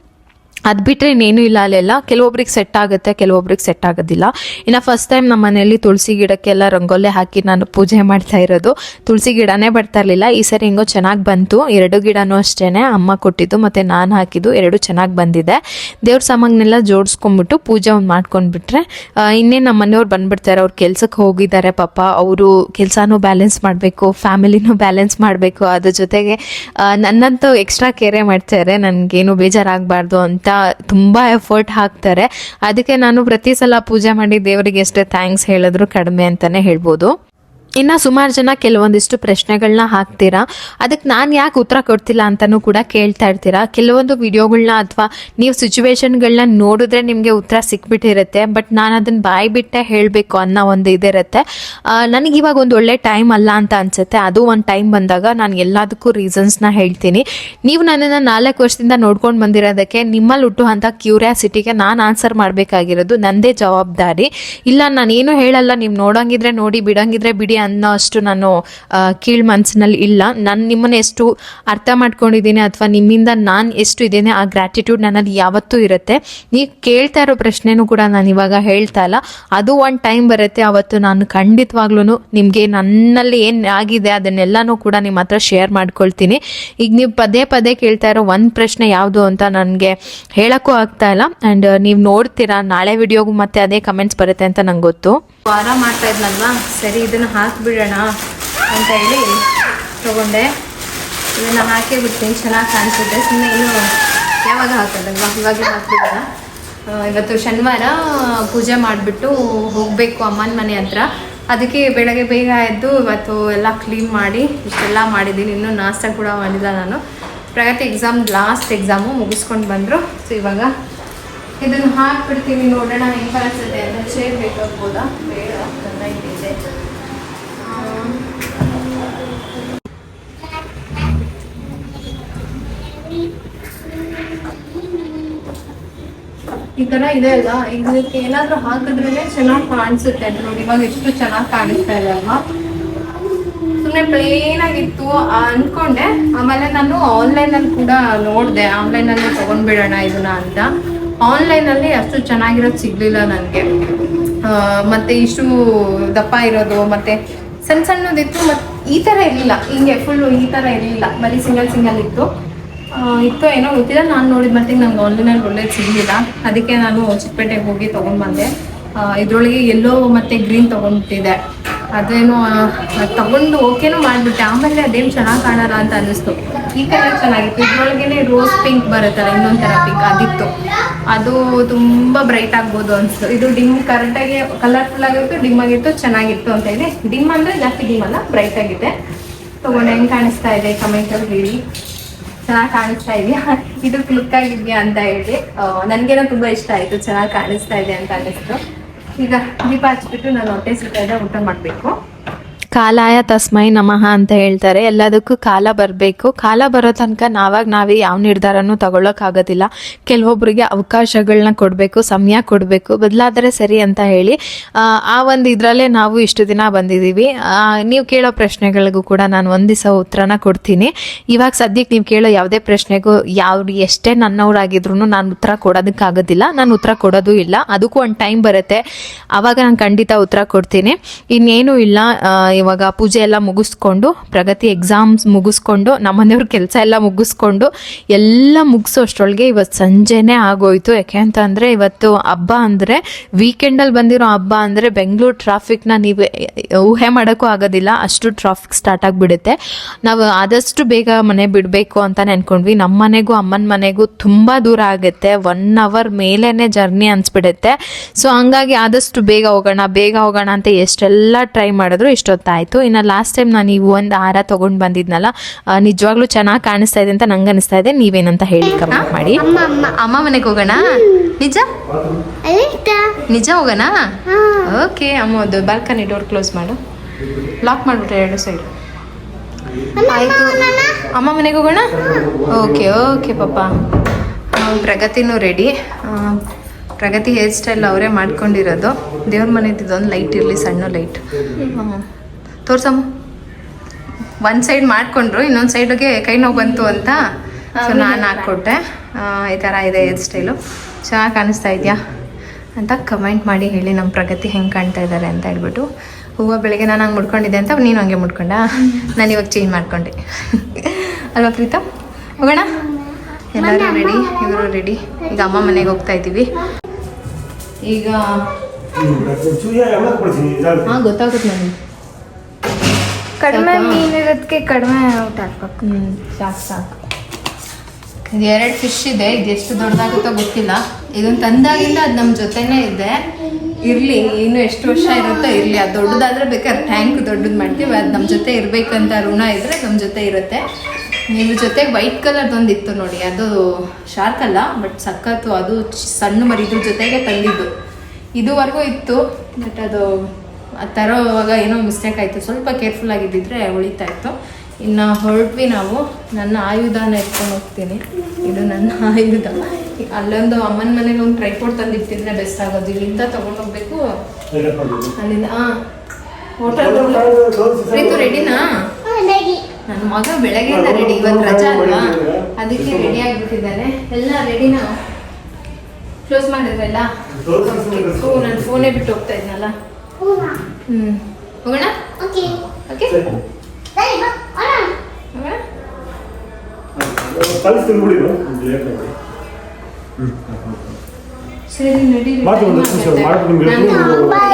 ಅದು ಬಿಟ್ಟರೆ ಇನ್ನೇನು ಇಲ್ಲ ಅಲ್ಲೆಲ್ಲ. ಕೆಲವೊಬ್ರಿಗೆ ಸೆಟ್ ಆಗುತ್ತೆ, ಕೆಲವೊಬ್ರಿಗೆ ಸೆಟ್ ಆಗೋದಿಲ್ಲ. ಇನ್ನು ಫಸ್ಟ್ ಟೈಮ್ ನಮ್ಮ ಮನೆಯಲ್ಲಿ ತುಳಸಿ ಗಿಡಕ್ಕೆಲ್ಲ ರಂಗೋಲೆ ಹಾಕಿ ನಾನು ಪೂಜೆ ಮಾಡ್ತಾ ಇರೋದು. ತುಳಸಿ ಗಿಡನೇ ಬರ್ತಾ ಇರಲಿಲ್ಲ. ಈ ಸರಿ ಹಿಂಗೋ ಚೆನ್ನಾಗಿ ಬಂತು. ಎರಡು ಗಿಡನೂ ಅಷ್ಟೇ ಅಮ್ಮ ಕೊಟ್ಟಿದ್ದು ಮತ್ತು ನಾನು ಹಾಕಿದ್ದು. ಎರಡು ಚೆನ್ನಾಗಿ ಬಂದಿದೆ. ದೇವ್ರ ಸಾಮಾನೆಲ್ಲ ಜೋಡಿಸ್ಕೊಂಡ್ಬಿಟ್ಟು ಪೂಜೆ ಒಂದು ಮಾಡ್ಕೊಂಡ್ಬಿಟ್ರೆ ಇನ್ನೇನು ನಮ್ಮ ಮನೆಯವ್ರು ಬಂದ್ಬಿಡ್ತಾರೆ. ಅವ್ರು ಕೆಲ್ಸಕ್ಕೆ ಹೋಗಿದ್ದಾರೆ ಪಾಪ. ಅವರು ಕೆಲಸನೂ ಬ್ಯಾಲೆನ್ಸ್ ಮಾಡಬೇಕು ಫ್ಯಾಮಿಲಿನೂ ಬ್ಯಾಲೆನ್ಸ್ ಮಾಡಬೇಕು. ಅದ್ರ ಜೊತೆಗೆ ನನ್ನಂತೂ ಎಕ್ಸ್ಟ್ರಾ ಕೇರೆ ಮಾಡ್ತಾರೆ ನನಗೇನು ಬೇಜಾರಾಗಬಾರ್ದು ಅಂತ ತುಂಬ ಎಫರ್ಟ್ ಹಾಕ್ತಾರೆ. ಅದಕ್ಕೆ ನಾನು ಪ್ರತಿ ಸಲ ಪೂಜೆ ಮಾಡಿ ದೇವರಿಗೆ ಎಷ್ಟೇ ಥ್ಯಾಂಕ್ಸ್ ಹೇಳಿದ್ರು ಕಡಿಮೆ ಅಂತಲೇ ಹೇಳ್ಬೋದು. ಇನ್ನು ಸುಮಾರು ಜನ ಕೆಲವೊಂದಿಷ್ಟು ಪ್ರಶ್ನೆಗಳನ್ನ ಹಾಕ್ತೀರಾ? ಅದಕ್ಕೆ ನಾನು ಯಾಕೆ ಉತ್ತರ ಕೊಡ್ತಿಲ್ಲ ಅಂತಲೂ ಕೂಡ ಕೇಳ್ತಾ ಇರ್ತೀರಾ? ಕೆಲವೊಂದು ವಿಡಿಯೋಗಳನ್ನ ಅಥವಾ ನೀವು ಸಿಚುವೇಶನ್ಗಳನ್ನ ನೋಡಿದ್ರೆ ನಿಮಗೆ ಉತ್ತರ ಸಿಕ್ಬಿಟ್ಟಿರುತ್ತೆ, ಬಟ್ ನಾನು ಅದನ್ನು ಬಾಯಿ ಬಿಟ್ಟೆ ಹೇಳಬೇಕು ಅನ್ನೋ ಒಂದು ಇದಿರುತ್ತೆ. ನನಗೆ ಇವಾಗ ಒಂದು ಒಳ್ಳೆ ಟೈಮ್ ಅಲ್ಲ ಅಂತ ಅನ್ಸುತ್ತೆ. ಅದು ಒಂದು ಟೈಮ್ ಬಂದಾಗ ನಾನು ಎಲ್ಲದಕ್ಕೂ ರೀಸನ್ಸ್ನ ಹೇಳ್ತೀನಿ. ನೀವು ನನ್ನನ್ನು ನಾಲ್ಕು ವರ್ಷದಿಂದ ನೋಡ್ಕೊಂಡು ಬಂದಿರೋದಕ್ಕೆ ನಿಮ್ಮಲ್ಲಿ ಹುಟ್ಟುವಂಥ ಕ್ಯೂರಿಯಾಸಿಟಿಗೆ ನಾನು ಆನ್ಸರ್ ಮಾಡಬೇಕಾಗಿರೋದು ನನ್ನದೇ ಜವಾಬ್ದಾರಿ. ಇಲ್ಲ ನಾನೇನು ಹೇಳಲ್ಲ, ನೀವು ನೋಡೋಂಗಿದ್ರೆ ನೋಡಿ, ಬಿಡೋಂಗಿದ್ರೆ ಬಿಡಿ ಅನ್ನೋ ಅಷ್ಟು ನಾನು ಕೀಳ್ ಮನಸ್ಸಿನಲ್ಲಿ ಇಲ್ಲ. ನಾನು ನಿಮ್ಮನ್ನ ಎಷ್ಟು ಅರ್ಥ ಮಾಡ್ಕೊಂಡಿದ್ದೀನಿ ಅಥವಾ ನಿಮ್ಮಿಂದ ನಾನು ಎಷ್ಟು ಇದ್ದೇನೆ ಆ ಗ್ರ್ಯಾಟಿಟ್ಯೂಡ್ ನನ್ನಲ್ಲಿ ಯಾವತ್ತೂ ಇರುತ್ತೆ. ನೀವು ಕೇಳ್ತಾ ಇರೋ ಪ್ರಶ್ನೆನೂ ಕೂಡ ನಾನು ಇವಾಗ ಹೇಳ್ತಾ ಇಲ್ಲ. ಅದು ಒಂದು ಟೈಮ್ ಬರುತ್ತೆ. ಅವತ್ತು ನಾನು ಖಂಡಿತವಾಗ್ಲೂ ನಿಮಗೆ ನನ್ನಲ್ಲಿ ಏನು ಆಗಿದೆ ಅದನ್ನೆಲ್ಲನೂ ಕೂಡ ನಿಮ್ಮ ಹತ್ರ ಶೇರ್ ಮಾಡ್ಕೊಳ್ತೀನಿ. ಈಗ ನೀವು ಪದೇ ಪದೇ ಕೇಳ್ತಾ ಇರೋ ಒಂದು ಪ್ರಶ್ನೆ ಯಾವುದು ಅಂತ ನನಗೆ ಹೇಳೋಕ್ಕೂ ಆಗ್ತಾ ಇಲ್ಲ. ಆ್ಯಂಡ್ ನೀವು ನೋಡ್ತೀರಾ, ನಾಳೆ ವಿಡಿಯೋಗೂ ಮತ್ತೆ ಅದೇ ಕಮೆಂಟ್ಸ್ ಬರುತ್ತೆ ಅಂತ ನಂಗೆ ಗೊತ್ತು. ವಾರ ಮಾಡ್ತಾ ಇದ್ನಲ್ವಾ? ಸರಿ, ಇದನ್ನು ಹಾಕಿಬಿಡೋಣ ಅಂತ ಹೇಳಿ ತೊಗೊಂಡೆ. ಇದನ್ನು ಹಾಕೇ ಬಿಡ್ತೀನಿ, ಚೆನ್ನಾಗಿ ಕಾಣಿಸುತ್ತೆ. ಸುಮ್ಮನೆ ಇನ್ನು ಯಾವಾಗ ಹಾಕೋದಲ್ವಾ? ಇವಾಗ ಹಾಕ್ಬಿಡೋಣ. ಇವತ್ತು ಶನಿವಾರ ಪೂಜೆ ಮಾಡಿಬಿಟ್ಟು ಹೋಗಬೇಕು ಅಮ್ಮನ ಮನೆ ಹತ್ರ. ಅದಕ್ಕೆ ಬೆಳಗ್ಗೆ ಬೇಗ ಎದ್ದು ಇವತ್ತು ಎಲ್ಲ ಕ್ಲೀನ್ ಮಾಡಿ ಇಷ್ಟೆಲ್ಲ ಮಾಡಿದ್ದೀನಿ. ಇನ್ನೂ ನಾಷ್ಟ ಕೂಡ ಮಾಡಿಲ್ಲ ನಾನು. ಪ್ರಗತಿ ಎಕ್ಸಾಮ್ ಲಾಸ್ಟ್ ಎಕ್ಸಾಮು ಮುಗಿಸ್ಕೊಂಡು ಬಂದರು. ಸೊ ಇವಾಗ ಇದನ್ನು ಹಾಕ್ಬಿಡ್ತೀವಿ ನೋಡೋಣ, ಹೆಂಗೆ ಕಾಣಿಸುತ್ತೆ ಅಂತ. ಚೇರ್ ಬೇಕಾಗ್ಬೋದಾ? ಬೇಡ ಈ ತರ ಇದೆ ಅಲ್ಲ ಇದಕ್ಕೆ ಏನಾದ್ರೂ ಹಾಕಿದ್ರೆ ಚೆನ್ನಾಗಿ ಕಾಣಿಸುತ್ತೆ ನೋಡಿ. ಇವಾಗ ಎಷ್ಟು ಚೆನ್ನಾಗಿ ಕಾಣಿಸ್ತಾ ಇದೆ ಅಲ್ವಾ? ಸುಮ್ಮನೆ ಪ್ಲೇನ್ ಆಗಿತ್ತು ಅನ್ಕೊಂಡೆ. ಆಮೇಲೆ ನಾನು ಆನ್ಲೈನ್ ಅಲ್ಲಿ ಕೂಡ ನೋಡಿದೆ. ಆನ್ಲೈನ್ ಅಲ್ಲಿ ತಗೊಂಡ್ಬಿಡೋಣ ಇದನ್ನ ಅಂತ. ಆನ್ಲೈನ್ ಅಲ್ಲಿ ಅಷ್ಟು ಚೆನ್ನಾಗಿರೋದು ಸಿಗ್ಲಿಲ್ಲ ನನಗೆ. ಮತ್ತೆ ಇಷ್ಟು ದಪ್ಪ ಇರೋದು, ಮತ್ತೆ ಸಣ್ಣ ಸಣ್ಣದಿತ್ತು ಮತ್ತು ಈ ತರ ಇರಲಿಲ್ಲ. ಹಿಂಗೆ ಫುಲ್ ಈ ತರ ಇರಲಿಲ್ಲ. ಬರೀ ಸಿಂಗಲ್ ಸಿಂಗಲ್ ಇತ್ತು. ಇತ್ತು ಏನೋ ಗೊತ್ತಿಲ್ಲ. ನಾನು ನೋಡಿದ ಮಟ್ಟಿಗೆ ನಂಗೆ ಆನ್ಲೈನಲ್ಲಿ ಒಳ್ಳೇದು ಸಿಗಲಿಲ್ಲ. ಅದಕ್ಕೆ ನಾನು ಚಿಕ್ಕಪೇಟೆಗೆ ಹೋಗಿ ತೊಗೊಂಡು ಬಂದೆ. ಇದರೊಳಗೆ ಎಲ್ಲೋ ಮತ್ತೆ ಗ್ರೀನ್ ತೊಗೊಂಡಿದ್ದೆ ಅದೇನೋ ತಗೊಂಡು ಓಕೆನೂ ಮಾಡಿಬಿಟ್ಟೆ. ಆಮೇಲೆ ಅದೇನು ಚೆನ್ನಾಗಿ ಕಾಣಲ್ಲ ಅಂತ ಅನ್ನಿಸ್ತು. ಈ ಕಲರ್ ಚೆನ್ನಾಗಿತ್ತು. ಇದ್ರೊಳಗೇನೆ ರೋಸ್ ಪಿಂಕ್ ಬರುತ್ತಲ್ಲ ಇನ್ನೊಂದು ಥರ ಪಿಂಕ್ ಅದಿತ್ತು. ಅದು ತುಂಬ ಬ್ರೈಟ್ ಆಗ್ಬೋದು ಅನಿಸ್ತು. ಇದು ಡಿಮ್ ಕರೆಕ್ಟಾಗಿ ಕಲರ್ಫುಲ್ ಆಗಿತ್ತು, ಡಿಮ್ ಆಗಿತ್ತು, ಚೆನ್ನಾಗಿತ್ತು ಅಂತ ಇದೆ. ಡಿಮ್ ಅಂದರೆ ಜಾಸ್ತಿ ಡಿಮ್ ಅಲ್ಲ, ಬ್ರೈಟ್ ಆಗಿದೆ ತೊಗೊಂಡು ಹೆಂಗೆ ಕಾಣಿಸ್ತಾ ಇದೆ ಕಮೆಂಟಲ್ಲಿ ಹೇಳಿ. ಚೆನ್ನಾಗಿ ಕಾಣಿಸ್ತಾ ಇದೆಯಾ? ಇದು ಕ್ಲಿಕ್ ಆಗಿದ್ಯಾ ಅಂತ ಹೇಳಿ. ನನಗೇನೋ ತುಂಬ ಇಷ್ಟ ಆಯಿತು. ಚೆನ್ನಾಗಿ ಕಾಣಿಸ್ತಾ ಇದೆ ಅಂತ ಅನ್ನಿಸ್ತು. ಈಗ ದೀಪ ಹಚ್ಬಿಟ್ಟು ನಾನು ಹೊಟ್ಟೆ ಸಿಗ್ತಾ ಇದೆ ಊಟ ಮಾಡಬೇಕು. ಕಾಲಾಯ ತಸ್ಮೈ ನಮಃ ಅಂತ ಹೇಳ್ತಾರೆ. ಎಲ್ಲದಕ್ಕೂ ಕಾಲ ಬರಬೇಕು. ಕಾಲ ಬರೋ ತನಕ ನಾವಾಗ ನಾವೇ ಯಾವ ನಿರ್ಧಾರನೂ ತಗೊಳ್ಳೋಕ್ಕಾಗೋದಿಲ್ಲ ಕೆಲವೊಬ್ಬರಿಗೆ ಅವಕಾಶಗಳನ್ನ ಕೊಡಬೇಕು ಸಮಯ ಕೊಡಬೇಕು. ಬದಲಾದರೆ ಸರಿ ಅಂತ ಹೇಳಿ ಆ, ಒಂದು ಇದರಲ್ಲೇ ನಾವು ಇಷ್ಟು ದಿನ ಬಂದಿದ್ದೀವಿ. ನೀವು ಕೇಳೋ ಪ್ರಶ್ನೆಗಳಿಗೂ ಕೂಡ ನಾನು ಒಂದು ದಿವಸ ಉತ್ತರನ ಕೊಡ್ತೀನಿ. ಇವಾಗ ಸದ್ಯಕ್ಕೆ ನೀವು ಕೇಳೋ ಯಾವುದೇ ಪ್ರಶ್ನೆಗೂ ಯಾವ ಎಷ್ಟೇ ನನ್ನವರಾಗಿದ್ರು ನಾನು ಉತ್ತರ ಕೊಡೋದಕ್ಕಾಗೋದಿಲ್ಲ. ನಾನು ಉತ್ತರ ಕೊಡೋದು ಇಲ್ಲ. ಅದಕ್ಕೂ ಒಂದು ಟೈಮ್ ಬರುತ್ತೆ. ಆವಾಗ ನಾನು ಖಂಡಿತ ಉತ್ತರ ಕೊಡ್ತೀನಿ. ಇನ್ನೇನು ಇಲ್ಲ. ಇವಾಗ ಪೂಜೆ ಎಲ್ಲ ಮುಗಿಸ್ಕೊಂಡು, ಪ್ರಗತಿ ಎಕ್ಸಾಮ್ಸ್ ಮುಗಿಸ್ಕೊಂಡು, ನಮ್ಮನೆಯವ್ರ ಕೆಲಸ ಎಲ್ಲ ಮುಗಿಸ್ಕೊಂಡು, ಎಲ್ಲ ಮುಗಿಸೋ ಅಷ್ಟರೊಳಗೆ ಇವತ್ತು ಸಂಜೆನೇ ಆಗೋಯ್ತು. ಯಾಕೆ ಅಂತಂದರೆ ಇವತ್ತು ಹಬ್ಬ ಅಂದರೆ ವೀಕೆಂಡಲ್ಲಿ ಬಂದಿರೋ ಹಬ್ಬ ಅಂದರೆ ಬೆಂಗಳೂರು ಟ್ರಾಫಿಕ್ನ ನೀವು ಊಹೆ ಮಾಡೋಕ್ಕೂ ಆಗೋದಿಲ್ಲ. ಅಷ್ಟು ಟ್ರಾಫಿಕ್ ಸ್ಟಾರ್ಟ್ ಆಗಿಬಿಡುತ್ತೆ. ನಾವು ಆದಷ್ಟು ಬೇಗ ಮನೆ ಬಿಡಬೇಕು ಅಂತ ನೆನ್ಕೊಂಡ್ವಿ. ನಮ್ಮ ಮನೆಗೂ, ಅಮ್ಮನ ಮನೆಗೂ ತುಂಬ ದೂರ ಆಗುತ್ತೆ. ಒನ್ ಅವರ್ ಮೇಲೇ ಜರ್ನಿ ಅನ್ಸ್ಬಿಡುತ್ತೆ. ಸೊ ಹಂಗಾಗಿ ಆದಷ್ಟು ಬೇಗ ಹೋಗೋಣ ಬೇಗ ಹೋಗೋಣ ಅಂತ ಎಷ್ಟೆಲ್ಲ ಟ್ರೈ ಮಾಡಿದ್ರು ಇಷ್ಟೊತ್ತಾಯಿತು. ಇನ್ನು ಲಾಸ್ಟ್ ಟೈಮ್ ನಾನು ಈ ಒಂದು ಹಾರ ತೊಗೊಂಡು ಬಂದಿದ್ನಲ್ಲ ನಿಜವಾಗ್ಲೂ ಚೆನ್ನಾಗಿ ಕಾಣಿಸ್ತಾ ಇದೆ ಅಂತ ನಂಗೆ ಅನಿಸ್ತಾ ಇದೆ. ನೀವೇನಂತ ಹೇಳಿ ಕಮೆಂಟ್ ಮಾಡಿ. ಅಮ್ಮ ಅಮ್ಮ. ಅಮ್ಮ ಮನೆಗೆ ಹೋಗೋಣ? ನಿಜ? ನಿಜ ಹೋಗೋಣ? ಓಕೆ ಅಮ್ಮ ಅದು ಬಾಲ್ಕನಿ ಡೋರ್ ಕ್ಲೋಸ್ ಮಾಡು. ಲಾಕ್ ಮಾಡಿಬಿಟ್ರೆ ಎರಡು ಸೈಡ್ ಆಯಿತು. ಅಮ್ಮ ಮನೆಗೆ ಹೋಗೋಣ? ಓಕೆ ಓಕೆ ಪಾಪ. ಪ್ರಗತಿನೂ ರೆಡಿ ಪ್ರಗತಿ ಹೇರ್ ಸ್ಟೈಲ್ ಅವರೇ ಮಾಡ್ಕೊಂಡಿರೋದು. ದೇವ್ರ ಮನೆದು ಇದೊಂದು ಲೈಟ್ ಇರಲಿ ಸಣ್ಣ ಲೈಟ್ ತೋರ್ಸಮ್ಮ. ಒಂದು ಸೈಡ್ ಮಾಡಿಕೊಂಡ್ರು ಇನ್ನೊಂದು ಸೈಡ್ಗೆ ಕೈ ನೋವು ಬಂತು ಅಂತ. ಸೊ ನಾನು ಹಾಕ್ಕೊಟ್ಟೆ. ಈ ಥರ ಇದೆ ಹೇರ್ ಸ್ಟೈಲು ಚೆನ್ನಾಗಿ ಕಾಣಿಸ್ತಾ ಇದೆಯಾ? ಅಂತ ಕಮೆಂಟ್ ಮಾಡಿ ಹೇಳಿ ನಮ್ಮ ಪ್ರಗತಿ ಹೆಂಗೆ ಕಾಣ್ತಾ ಇದ್ದಾರೆ ಅಂತ ಹೇಳ್ಬಿಟ್ಟು. ಹೂವು ಬೆಳಗ್ಗೆ ನಾನು ಹಂಗೆ ಮುಡ್ಕೊಂಡಿದ್ದೆ ಅಂತ ನೀನು ಹಂಗೆ ಮುಡ್ಕೊಂಡ? ನಾನು ಇವಾಗ ಚೇಂಜ್ ಮಾಡ್ಕೊಂಡೆ. ಅಲ್ವಾ ಪ್ರೀತಾ ಹೋಗೋಣ? ಎಲ್ಲರೂ ರೆಡಿ ಇವರು ರೆಡಿ ಈಗ ಅಮ್ಮ ಮನೆಗೆ ಹೋಗ್ತಾ ಇದ್ದೀವಿ. ಈಗ ಹಾಂ ಗೊತ್ತಾಗುತ್ತೆ ನನಗೆ. ಕಡಿಮೆ ಮೀನ್ ಮೀನಿರೋದಕ್ಕೆ ಕಡಿಮೆ ಊಟ ಹಾಕ್ಬೇಕು. ಹ್ಞೂ ಸಾಕು ಸಾಕು. ಇದು ಎರಡು ಫಿಶ್ ಇದೆ ಇದು ಎಷ್ಟು ದೊಡ್ಡದಾಗುತ್ತೋ ಗೊತ್ತಿಲ್ಲ. ಇದನ್ನ ತಂದಾಗಿಂದ ಅದು ನಮ್ಮ ಜೊತೆನೇ ಇದೆ. ಇರಲಿ ಇನ್ನು ಎಷ್ಟು ವರ್ಷ ಇರುತ್ತೋ ಇರಲಿ ಅದು ದೊಡ್ಡದಾದ್ರೆ ಬೇಕಾದ್ರೆ ಟ್ಯಾಂಕ್ ದೊಡ್ಡದು ಮಾಡ್ತೀವಿ ಅದು ನಮ್ಮ ಜೊತೆ ಇರಬೇಕಂತ ಋಣ ಇದ್ರೆ ನಮ್ಮ ಜೊತೆ ಇರುತ್ತೆ. ಇದ್ರ ಜೊತೆಗೆ ವೈಟ್ ಕಲರ್ದೊಂದು ಇತ್ತು ನೋಡಿ ಅದು ಶಾರ್ಕ್ ಅಲ್ಲ ಬಟ್ ಸಖತ್ತು ಅದು ಸಣ್ಣ ಮರಿ ಇದ್ರ ಜೊತೆಗೆ ತಂದಿದ್ದು. ಇದುವರೆಗೂ ಇತ್ತು ಬಟ್ ಅದು ತರೋವಾಗ ಏನೋ ಮಿಸ್ಟೇಕ್ ಆಯಿತು. ಸ್ವಲ್ಪ ಕೇರ್ಫುಲ್ ಆಗಿದ್ದಿದ್ರೆ ಉಳಿತಾ ಇತ್ತು. ಇನ್ನು ಹೊರಟ್ವಿ ನಾವು. ನನ್ನ ಆಯುಧನ ಎತ್ಕೊಂಡು ಹೋಗ್ತೀನಿ. ಇದು ನನ್ನ ಆಯುಧ. ಅಲ್ಲೊಂದು ಅಮ್ಮನ ಮನೇಲಿ ಒಂದು ಟ್ರೈಪೋರ್ಟ್ ತಂದಿಟ್ಟಿದ್ರೆ ಬೆಸ್ಟ್ ಆಗೋದು. ಇಲ್ಲಿಂದ ತಗೊಂಡು ಹೋಗ್ಬೇಕು. ಅಲ್ಲಿಂದ ಹಾಂ ಹೋಟೆಲ್ ರೀತು ರೆಡಿನಾ ನನ್ನ ಮಗ ಬೆಳಗ್ಗೆಯಿಂದ ರೆಡಿ ಇವತ್ತು ರಜಾ ಅಲ್ವಾ? ಅದಕ್ಕೆ ರೆಡಿ ಆಗಿಬಿಟ್ಟಿದ್ದಾನೆ ಎಲ್ಲ ರೆಡಿನಾ ಕ್ಲೋಸ್ ಮಾಡಿದ್ರಲ್ಲ? ನಾನು ಫೋನೇ ಬಿಟ್ಟು ಹೋಗ್ತಾ ಇದ್ನಲ್ಲ. ಹ್ಞೂ ಹೋಗೋಣ? ಓಕೆ. ಓಕೆ? ಸರಿ. ನಡಿ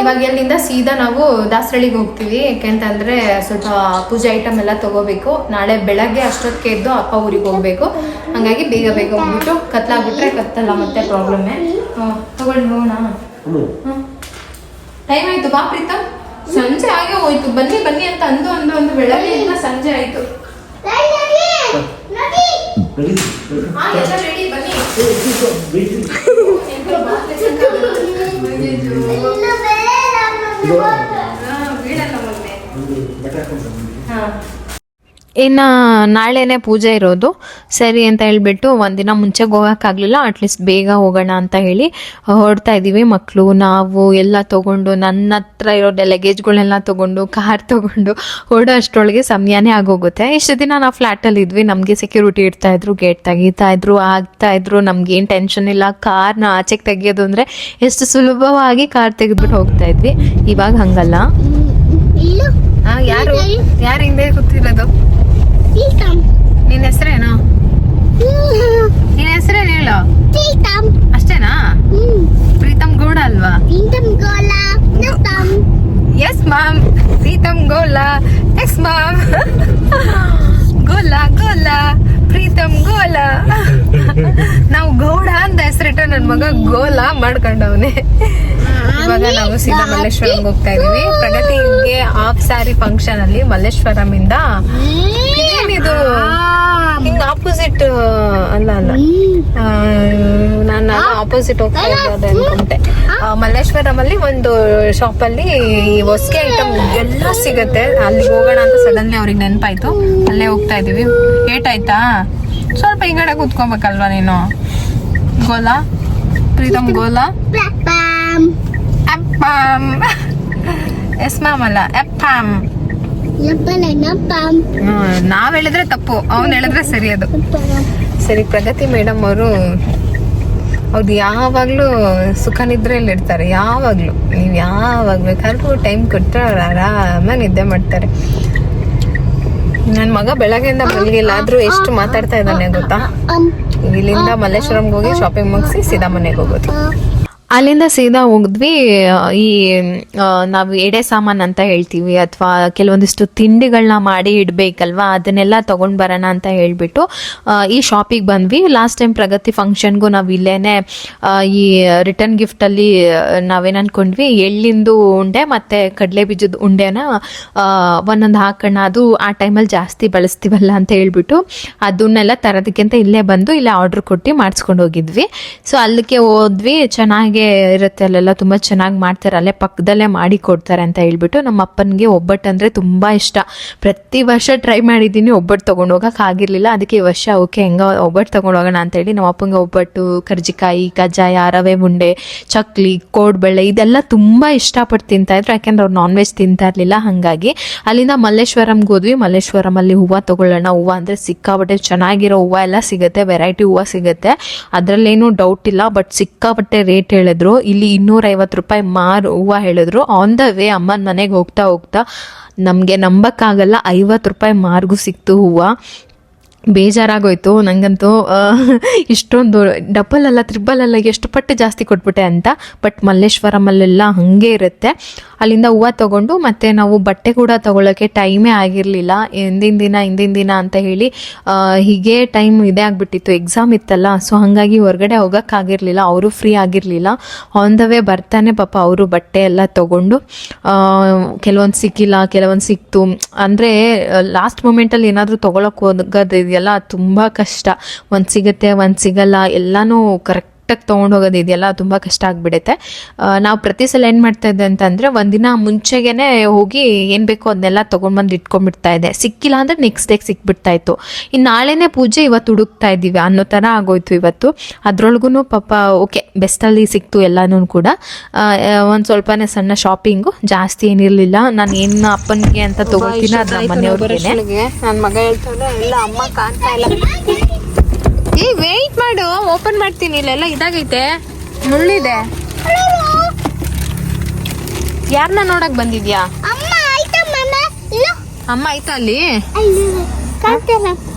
ಇವಾಗ ಎಲ್ಲಿಂದ ಸೀದಾ ನಾವು ದಾಸರಳ್ಳಿಗೆ ಹೋಗ್ತೀವಿ. ಯಾಕೆಂತಂದ್ರೆ ಸ್ವಲ್ಪ ಪೂಜೆ ಐಟಮ್ ಎಲ್ಲ ತಗೋಬೇಕು. ನಾಳೆ ಬೆಳಗ್ಗೆ ಅಷ್ಟೊತ್ತಿಗೆ ಎದ್ದು ಅಪ್ಪ ಊರಿಗೆ ಹೋಗ್ಬೇಕು. ಹಂಗಾಗಿ ಬೇಗ ಬೇಗ ಹೋಗ್ಬಿಟ್ಟು ಕತ್ಲಾಗ್ಬಿಟ್ರೆ ಕತ್ತಲ್ಲ ಮತ್ತೆ ಪ್ರಾಬ್ಲಮ್ಮೇ ತಗೊಳ್ಳಿ ಹೋಗೋಣ. ಹ್ಞೂ ಟೈಮ್ ಆಯ್ತು ಬಾ ಪ್ರೀತಮ್. ಸಂಜೆ ಆಗೇ ಹೋಯ್ತು. ಬನ್ನಿ ಬನ್ನಿ ಅಂತ ಅಂದು ಅಂದು ಅಂದು ಬೆಳಗ್ಗೆಯಿಂದ ಸಂಜೆ ಆಯ್ತು. ಬನ್ನಿ. ಇನ್ನು ನಾಳೆನೇ ಪೂಜೆ ಇರೋದು. ಸರಿ ಅಂತ ಹೇಳ್ಬಿಟ್ಟು ಒಂದಿನ ಮುಂಚೆಗೆ ಹೋಗೋಕ್ಕಾಗಲಿಲ್ಲ ಅಟ್ಲೀಸ್ಟ್ ಬೇಗ ಹೋಗೋಣ ಅಂತ ಹೇಳಿ ಹೊರಡ್ತಾ ಇದ್ದೀವಿ ಮಕ್ಕಳು ನಾವು ಎಲ್ಲ ತಗೊಂಡು, ನನ್ನ ಹತ್ರ ಇರೋ ಲಗೇಜ್ಗಳೆಲ್ಲ ತೊಗೊಂಡು ಕಾರ್ ತಗೊಂಡು ಹೊರಡೋ ಅಷ್ಟರೊಳಗೆ ಸಮಯನೇ ಆಗೋಗುತ್ತೆ. ಇಷ್ಟು ದಿನ ನಾವು ಫ್ಲ್ಯಾಟಲ್ಲಿ ಇದ್ವಿ, ನಮಗೆ ಸೆಕ್ಯೂರಿಟಿ ಇಡ್ತಾ ಇದ್ರು ಗೇಟ್ ತೆಗೀತಾ ಇದ್ರು, ಆಗ್ತಾ ಇದ್ರು ನಮ್ಗೆ ಏನು ಟೆನ್ಷನ್ ಇಲ್ಲ ಕಾರ್ನ ಆಚೆಗೆ ತೆಗಿಯೋದು ಅಂದರೆ ಎಷ್ಟು ಸುಲಭವಾಗಿ ಕಾರ್ ತೆಗೆದ್ಬಿಟ್ಟು ಹೋಗ್ತಾ ಇದ್ವಿ. ಇವಾಗ ಹಂಗಲ್ಲ. ಯಾರು? ಯಾರು ಹಿಂದೆ ಕೂತಿರೋದು? ಪ್ರೀತಮ್ ನಿನ್ನ ಹೆಸರೇನು? ನಿನ್ನ ಹೆಸರೇನು ಹೇಳು? ಅಷ್ಟೇನಾ? ಪ್ರೀತಮ್ ಗೌಡ ಅಲ್ವಾ? Yes ma'am Preetham Gola yes ma'am Gola Gola Preetham Gola. ನಾವು ಗೌಡ ಅಂತ ಹೆಸರಿಟ್ಟ ನನ್ ಮಗ ಗೋಲ ಮಾಡ್ಕೊಂಡವನೆ. ಇವಾಗ ನಾವು ಸೀದಾ ಮಲ್ಲೇಶ್ವರಂ ಹೋಗ್ತಾ ಇದೀವಿ ಪ್ರಗತಿಗೆ ಆಫ್ ಸ್ಯಾರಿ ಫಂಕ್ಷನ್ ಅಲ್ಲಿ ಮಲ್ಲೇಶ್ವರಂ ಇಂದ ಇದೇನಿದು ಆಪೋಸಿಟ್ ಅಲ್ಲ ಅಲ್ಲ. ನಾನು ಆಪೋಸಿಟ್ ಹೋಗ್ತಾ ಇದ್ದೆ ಅನ್ಕೊಂಡೆ. ಆ, ಮಲ್ಲೇಶ್ವರಂ ಅಲ್ಲಿ ಒಂದು ಶಾಪ್ ಅಲ್ಲಿ ಹೊಸಗೆ ಐಟಮ್ ಎಲ್ಲ ಸಿಗತ್ತೆ. ಅಲ್ಲಿ ಹೋಗೋಣ ಅಂತ ಸಡನ್ಲಿ ಅವ್ರಿಗೆ ನೆನಪಾಯ್ತು. ಅಲ್ಲೇ ಹೋಗ್ತಾ ಇದೀವಿ. ಏಟಾಯ್ತಾ? ಸ್ವಲ್ಪ ಈ ಕಡೆ ಕೂತ್ಕೋಬೇಕಲ್ವಾ ನೀನು? ಗೋಲಾ? ಪ್ರೀತಮ್ ಗೋಲಾ? ಎಸ್ ಮ್ಯಾಮ್ ಅಲ್ಲ ಹ್ಮ್, ನಾವ್ ಹೇಳಿದ್ರೆ ತಪ್ಪು. ಅವ್ನ್ ಹೇಳಿದ್ರೆ ಸರಿ ಅದು. ಸರಿ, ಪ್ರಗತಿ ಮೇಡಮ್ ಅವರು, ಅವ್ರು ಯಾವಾಗ್ಲೂ ಸುಖ ನಿದ್ರೆಯಲ್ಲಿ ಇರ್ತಾರೆ. ಯಾವಾಗ್ಲೂ. ನೀವು ಯಾವಾಗ ಬೇಕಾದ್ರೂ ಟೈಮ್ ಕೊಟ್ಟರೆ ಅವ್ರು ಆರಾಮಾಗಿ ನಿದ್ದೆ ಮಾಡ್ತಾರೆ. ನನ್ನ ಮಗ ಬೆಳಗ್ಗೆಯಿಂದ ಮಲಗಿಲ್ಲ. ಆದ್ರೂ ಎಷ್ಟು ಮಾತಾಡ್ತಾ ಇದ್ದಾನೆ ಗೊತ್ತಾ? ಇಲ್ಲಿಂದ ಮಲ್ಲೇಶ್ವರಂಗೆ ಹೋಗಿ ಶಾಪಿಂಗ್ ಮುಗಿಸಿ ಸೀದಾ ಮನೆಗೆ ಹೋಗೋದು. ಅಲ್ಲಿಂದ ಸೀದಾ ಹೋಗಿದ್ವಿ ಈ ನಾವು ಎಡೆ ಸಾಮಾನು ಅಂತ ಹೇಳ್ತೀವಿ, ಅಥವಾ ಕೆಲವೊಂದಿಷ್ಟು ತಿಂಡಿಗಳನ್ನ ಮಾಡಿ ಇಡಬೇಕಲ್ವಾ, ಅದನ್ನೆಲ್ಲ ತಗೊಂಡ್ ಬರೋಣ ಅಂತ ಹೇಳ್ಬಿಟ್ಟು ಈ ಶಾಪಿಗೆ ಬಂದ್ವಿ. ಲಾಸ್ಟ್ ಟೈಮ್ ಪ್ರಗತಿ ಫಂಕ್ಷನ್ಗೂ ನಾವು ಇಲ್ಲೇ ಈ ರಿಟರ್ನ್ ಗಿಫ್ಟಲ್ಲಿ ನಾವೇನು ಅನ್ಕೊಂಡ್ವಿ, ಎಳ್ಳಿಂದು ಉಂಡೆ ಮತ್ತು ಕಡಲೆ ಬೀಜದ ಉಂಡೆನ ಒಂದೊಂದು ಹಾಕೋಣ ಅದು ಆ ಟೈಮಲ್ಲಿ ಜಾಸ್ತಿ ಬಳಸ್ತೀವಲ್ಲ ಅಂತ ಹೇಳ್ಬಿಟ್ಟು, ಅದನ್ನೆಲ್ಲ ತರೋದಕ್ಕಿಂತ ಇಲ್ಲೇ ಬಂದು, ಇಲ್ಲೇ ಆರ್ಡ್ರ್ ಕೊಟ್ಟು ಮಾಡಿಸ್ಕೊಂಡು ಹೋಗಿದ್ವಿ. ಸೊ ಅಲ್ಲಿಗೆ ಹೋದ್ವಿ, ಚೆನ್ನಾಗೇ ಇರುತ್ತೆ, ಅಲ್ಲೆಲ್ಲ ತುಂಬ ಚೆನ್ನಾಗಿ ಮಾಡ್ತಾರೆ, ಅಲ್ಲೇ ಪಕ್ಕದಲ್ಲೇ ಮಾಡಿ ಕೊಡ್ತಾರೆ ಅಂತ ಹೇಳ್ಬಿಟ್ಟು ನಮ್ಮ ಅಪ್ಪನಿಗೆ ಒಬ್ಬಟ್ಟು ಅಂದರೆ ತುಂಬ ಇಷ್ಟ. ಪ್ರತಿ ವರ್ಷ ಟ್ರೈ ಮಾಡಿದ್ದೀನಿ, ಒಬ್ಬಟ್ಟು ತೊಗೊಂಡು ಆಗಿರಲಿಲ್ಲ. ಅದಕ್ಕೆ ಈ ವರ್ಷ ಓಕೆ, ಹೆಂಗೋ ಒಬ್ಬಟ್ಟು ತೊಗೊಂಡು ಹೋಗೋಣ ಅಂತೇಳಿ ನಮ್ಮ ಅಪ್ಪಂಗೆ ಒಬ್ಬಟ್ಟು, ಕರ್ಜಿಕಾಯಿ, ಕಜ್ಜಾಯ, ರವೆ ಉಂಡೆ ಚಕ್ಲಿ, ಕೋಡ್ಬಳೆ ಇದೆಲ್ಲ ತುಂಬ ಇಷ್ಟಪಟ್ಟು ತಿಂತಾಯಿದ್ರು ಯಾಕೆಂದ್ರೆ ಅವ್ರು ನಾನ್ ವೆಜ್ ತಿಂತಾ ಇರಲಿಲ್ಲ, ಹಾಗಾಗಿ ಅಲ್ಲಿಂದ ಮಲ್ಲೇಶ್ವರಂಗೆ ಹೋದ್ವಿ. ಮಲ್ಲೇಶ್ವರಮಲ್ಲಿ ಹೂವು ತಗೊಳ್ಳೋಣ, ಹೂವು ಅಂದರೆ ಸಿಕ್ಕಾಪಟ್ಟೆ ಚೆನ್ನಾಗಿರೋ ಹೂವು ಎಲ್ಲ ಸಿಗುತ್ತೆ ವೆರೈಟಿ ಹೂವು ಸಿಗುತ್ತೆ. ಅದರಲ್ಲೇನು ಡೌಟ್ ಇಲ್ಲ ಬಟ್ ಸಿಕ್ಕಾಪಟ್ಟೆ ರೇಟ್ ಹೇಳಿದ್ರು. ಇಲ್ಲಿ ಇನ್ನೂರೈವತ್ತು ರೂಪಾಯಿ ಮಾರು ಹೂವು ಹೇಳಿದ್ರು. ಆನ್ ದ ವೇ ಅಮ್ಮನ ಮನೆಗೆ ಹೋಗ್ತಾ ಹೋಗ್ತಾ ನಮಗೆ ನಂಬಕ್ಕಾಗಲ್ಲ ಐವತ್ತು ರೂಪಾಯಿ ಮಾರ್ಗೂ ಸಿಕ್ತು ಹೂವು. ಬೇಜಾರಾಗೋಯ್ತು, ನಂಗಂತೂ ಇಷ್ಟೊಂದು ಡಬಲ್ ಅಲ್ಲ ತ್ರಿಬಲ್ ಅಲ್ಲ, ಎಷ್ಟು ಪಟ್ಟು ಜಾಸ್ತಿ ಕೊಟ್ಬಿಟ್ಟೆ ಅಂತ. ಬಟ್ ಮಲ್ಲೇಶ್ವರಮಲ್ಲೆಲ್ಲ ಹಾಗೆ ಇರುತ್ತೆ. ಅಲ್ಲಿಂದ ಹೂವು ತೊಗೊಂಡು ಮತ್ತೆ ನಾವು ಬಟ್ಟೆ ಕೂಡ ತಗೊಳ್ಳೋಕ್ಕೆ ಟೈಮೇ ಆಗಿರಲಿಲ್ಲ. ಹಿಂದಿನ ದಿನ ಹಿಂದಿನ ದಿನ ಅಂತ ಹೇಳಿ ಹೀಗೆ ಟೈಮ್ ಇದೇ ಆಗಿಬಿಟ್ಟಿತ್ತು. ಎಕ್ಸಾಮ್ ಇತ್ತಲ್ಲ ಸೊ ಹಾಗಾಗಿ ಹೊರಗಡೆ ಹೋಗೋಕ್ಕಾಗಿರಲಿಲ್ಲ. ಅವರು ಫ್ರೀ ಆಗಿರಲಿಲ್ಲ. ಆನ್ ದ ವೇ ಬರ್ತಾನೆ ಪಾಪ ಅವರು ಬಟ್ಟೆ ಎಲ್ಲ ತೊಗೊಂಡು ಕೆಲವೊಂದು ಸಿಕ್ಕಿಲ್ಲ, ಕೆಲವೊಂದು ಸಿಕ್ತು. ಅಂದರೆ ಲಾಸ್ಟ್ ಮೂಮೆಂಟಲ್ಲಿ ಏನಾದರೂ ತೊಗೊಳಕ್ಕೆ ಹೋಗೋದು ಇದೆಯಲ್ಲ ತುಂಬ ಕಷ್ಟ. ಒಂದು ಸಿಗುತ್ತೆ ಒಂದು ಸಿಗಲ್ಲ ಎಲ್ಲನೂ ಕರೆಕ್ಟಾಗಿ ತೊಗೊಂಡು ಹೋಗೋದು ಇದೆಯಲ್ಲ ತುಂಬ ಕಷ್ಟ ಆಗಿಬಿಡುತ್ತೆ. ನಾವು ಪ್ರತಿ ಸಲ ಏನು ಮಾಡ್ತಾ ಇದ್ದೆ ಅಂತಂದರೆ ಒಂದಿನ ಮುಂಚೆಗೇ ಹೋಗಿ ಏನು ಬೇಕೋ ಅದನ್ನೆಲ್ಲ ತೊಗೊಂಡ್ಬಂದು ಇಟ್ಕೊಂಡ್ಬಿಡ್ತಾ ಇದ್ದೆ. ಸಿಕ್ಕಿಲ್ಲ ಅಂದರೆ ನೆಕ್ಸ್ಟ್ ಡೇಗೆ ಸಿಕ್ಬಿಡ್ತಾ ಇತ್ತು. ಇನ್ನು ನಾಳೆನೇ ಪೂಜೆ ಇವತ್ತು ಹುಡುಕ್ತಾ ಇದ್ದೀವಿ. ಅನ್ನೋ ಥರ ಆಗೋಯ್ತು ಇವತ್ತು. ಅದರೊಳಗೂ ಪಾಪ ಓಕೆ ಬೆಸ್ಟಲ್ಲಿ ಸಿಕ್ತು ಎಲ್ಲನೂ ಕೂಡ. ಒಂದು ಸ್ವಲ್ಪನೇ ಸಣ್ಣ ಶಾಪಿಂಗು ಜಾಸ್ತಿ ಏನಿರಲಿಲ್ಲ. ನಾನು ಏನು ಅಪ್ಪನಿಗೆ ಅಂತ ತೊಗೊಳ್ತೀನಿ ಅದು ನಮ್ಮ ಮನೆಯವ್ರಿಗೆ ನನ್ನ ಮಗ ಹೇಳ್ತಾನೆ ಇಲ್ಲ ಅಮ್ಮ ಕಾಣ್ತಾ ಇಲ್ಲ. ಏ ವೇಟ್ ಮಾಡು. ಓಪನ್ ಮಾಡ್ತೀನಿ. ಇಲ್ಲೆಲ್ಲ ಇದಾಗೈತೆ. ಮುಳ್ಳಿದೆ. ಯಾರನ್ನ ನೋಡಕ್ ಬಂದಿದ್ಯಾ? ಅಮ್ಮ ಆಯ್ತಾ ಅಲ್ಲಿ? ಕಾಣ್ತಾ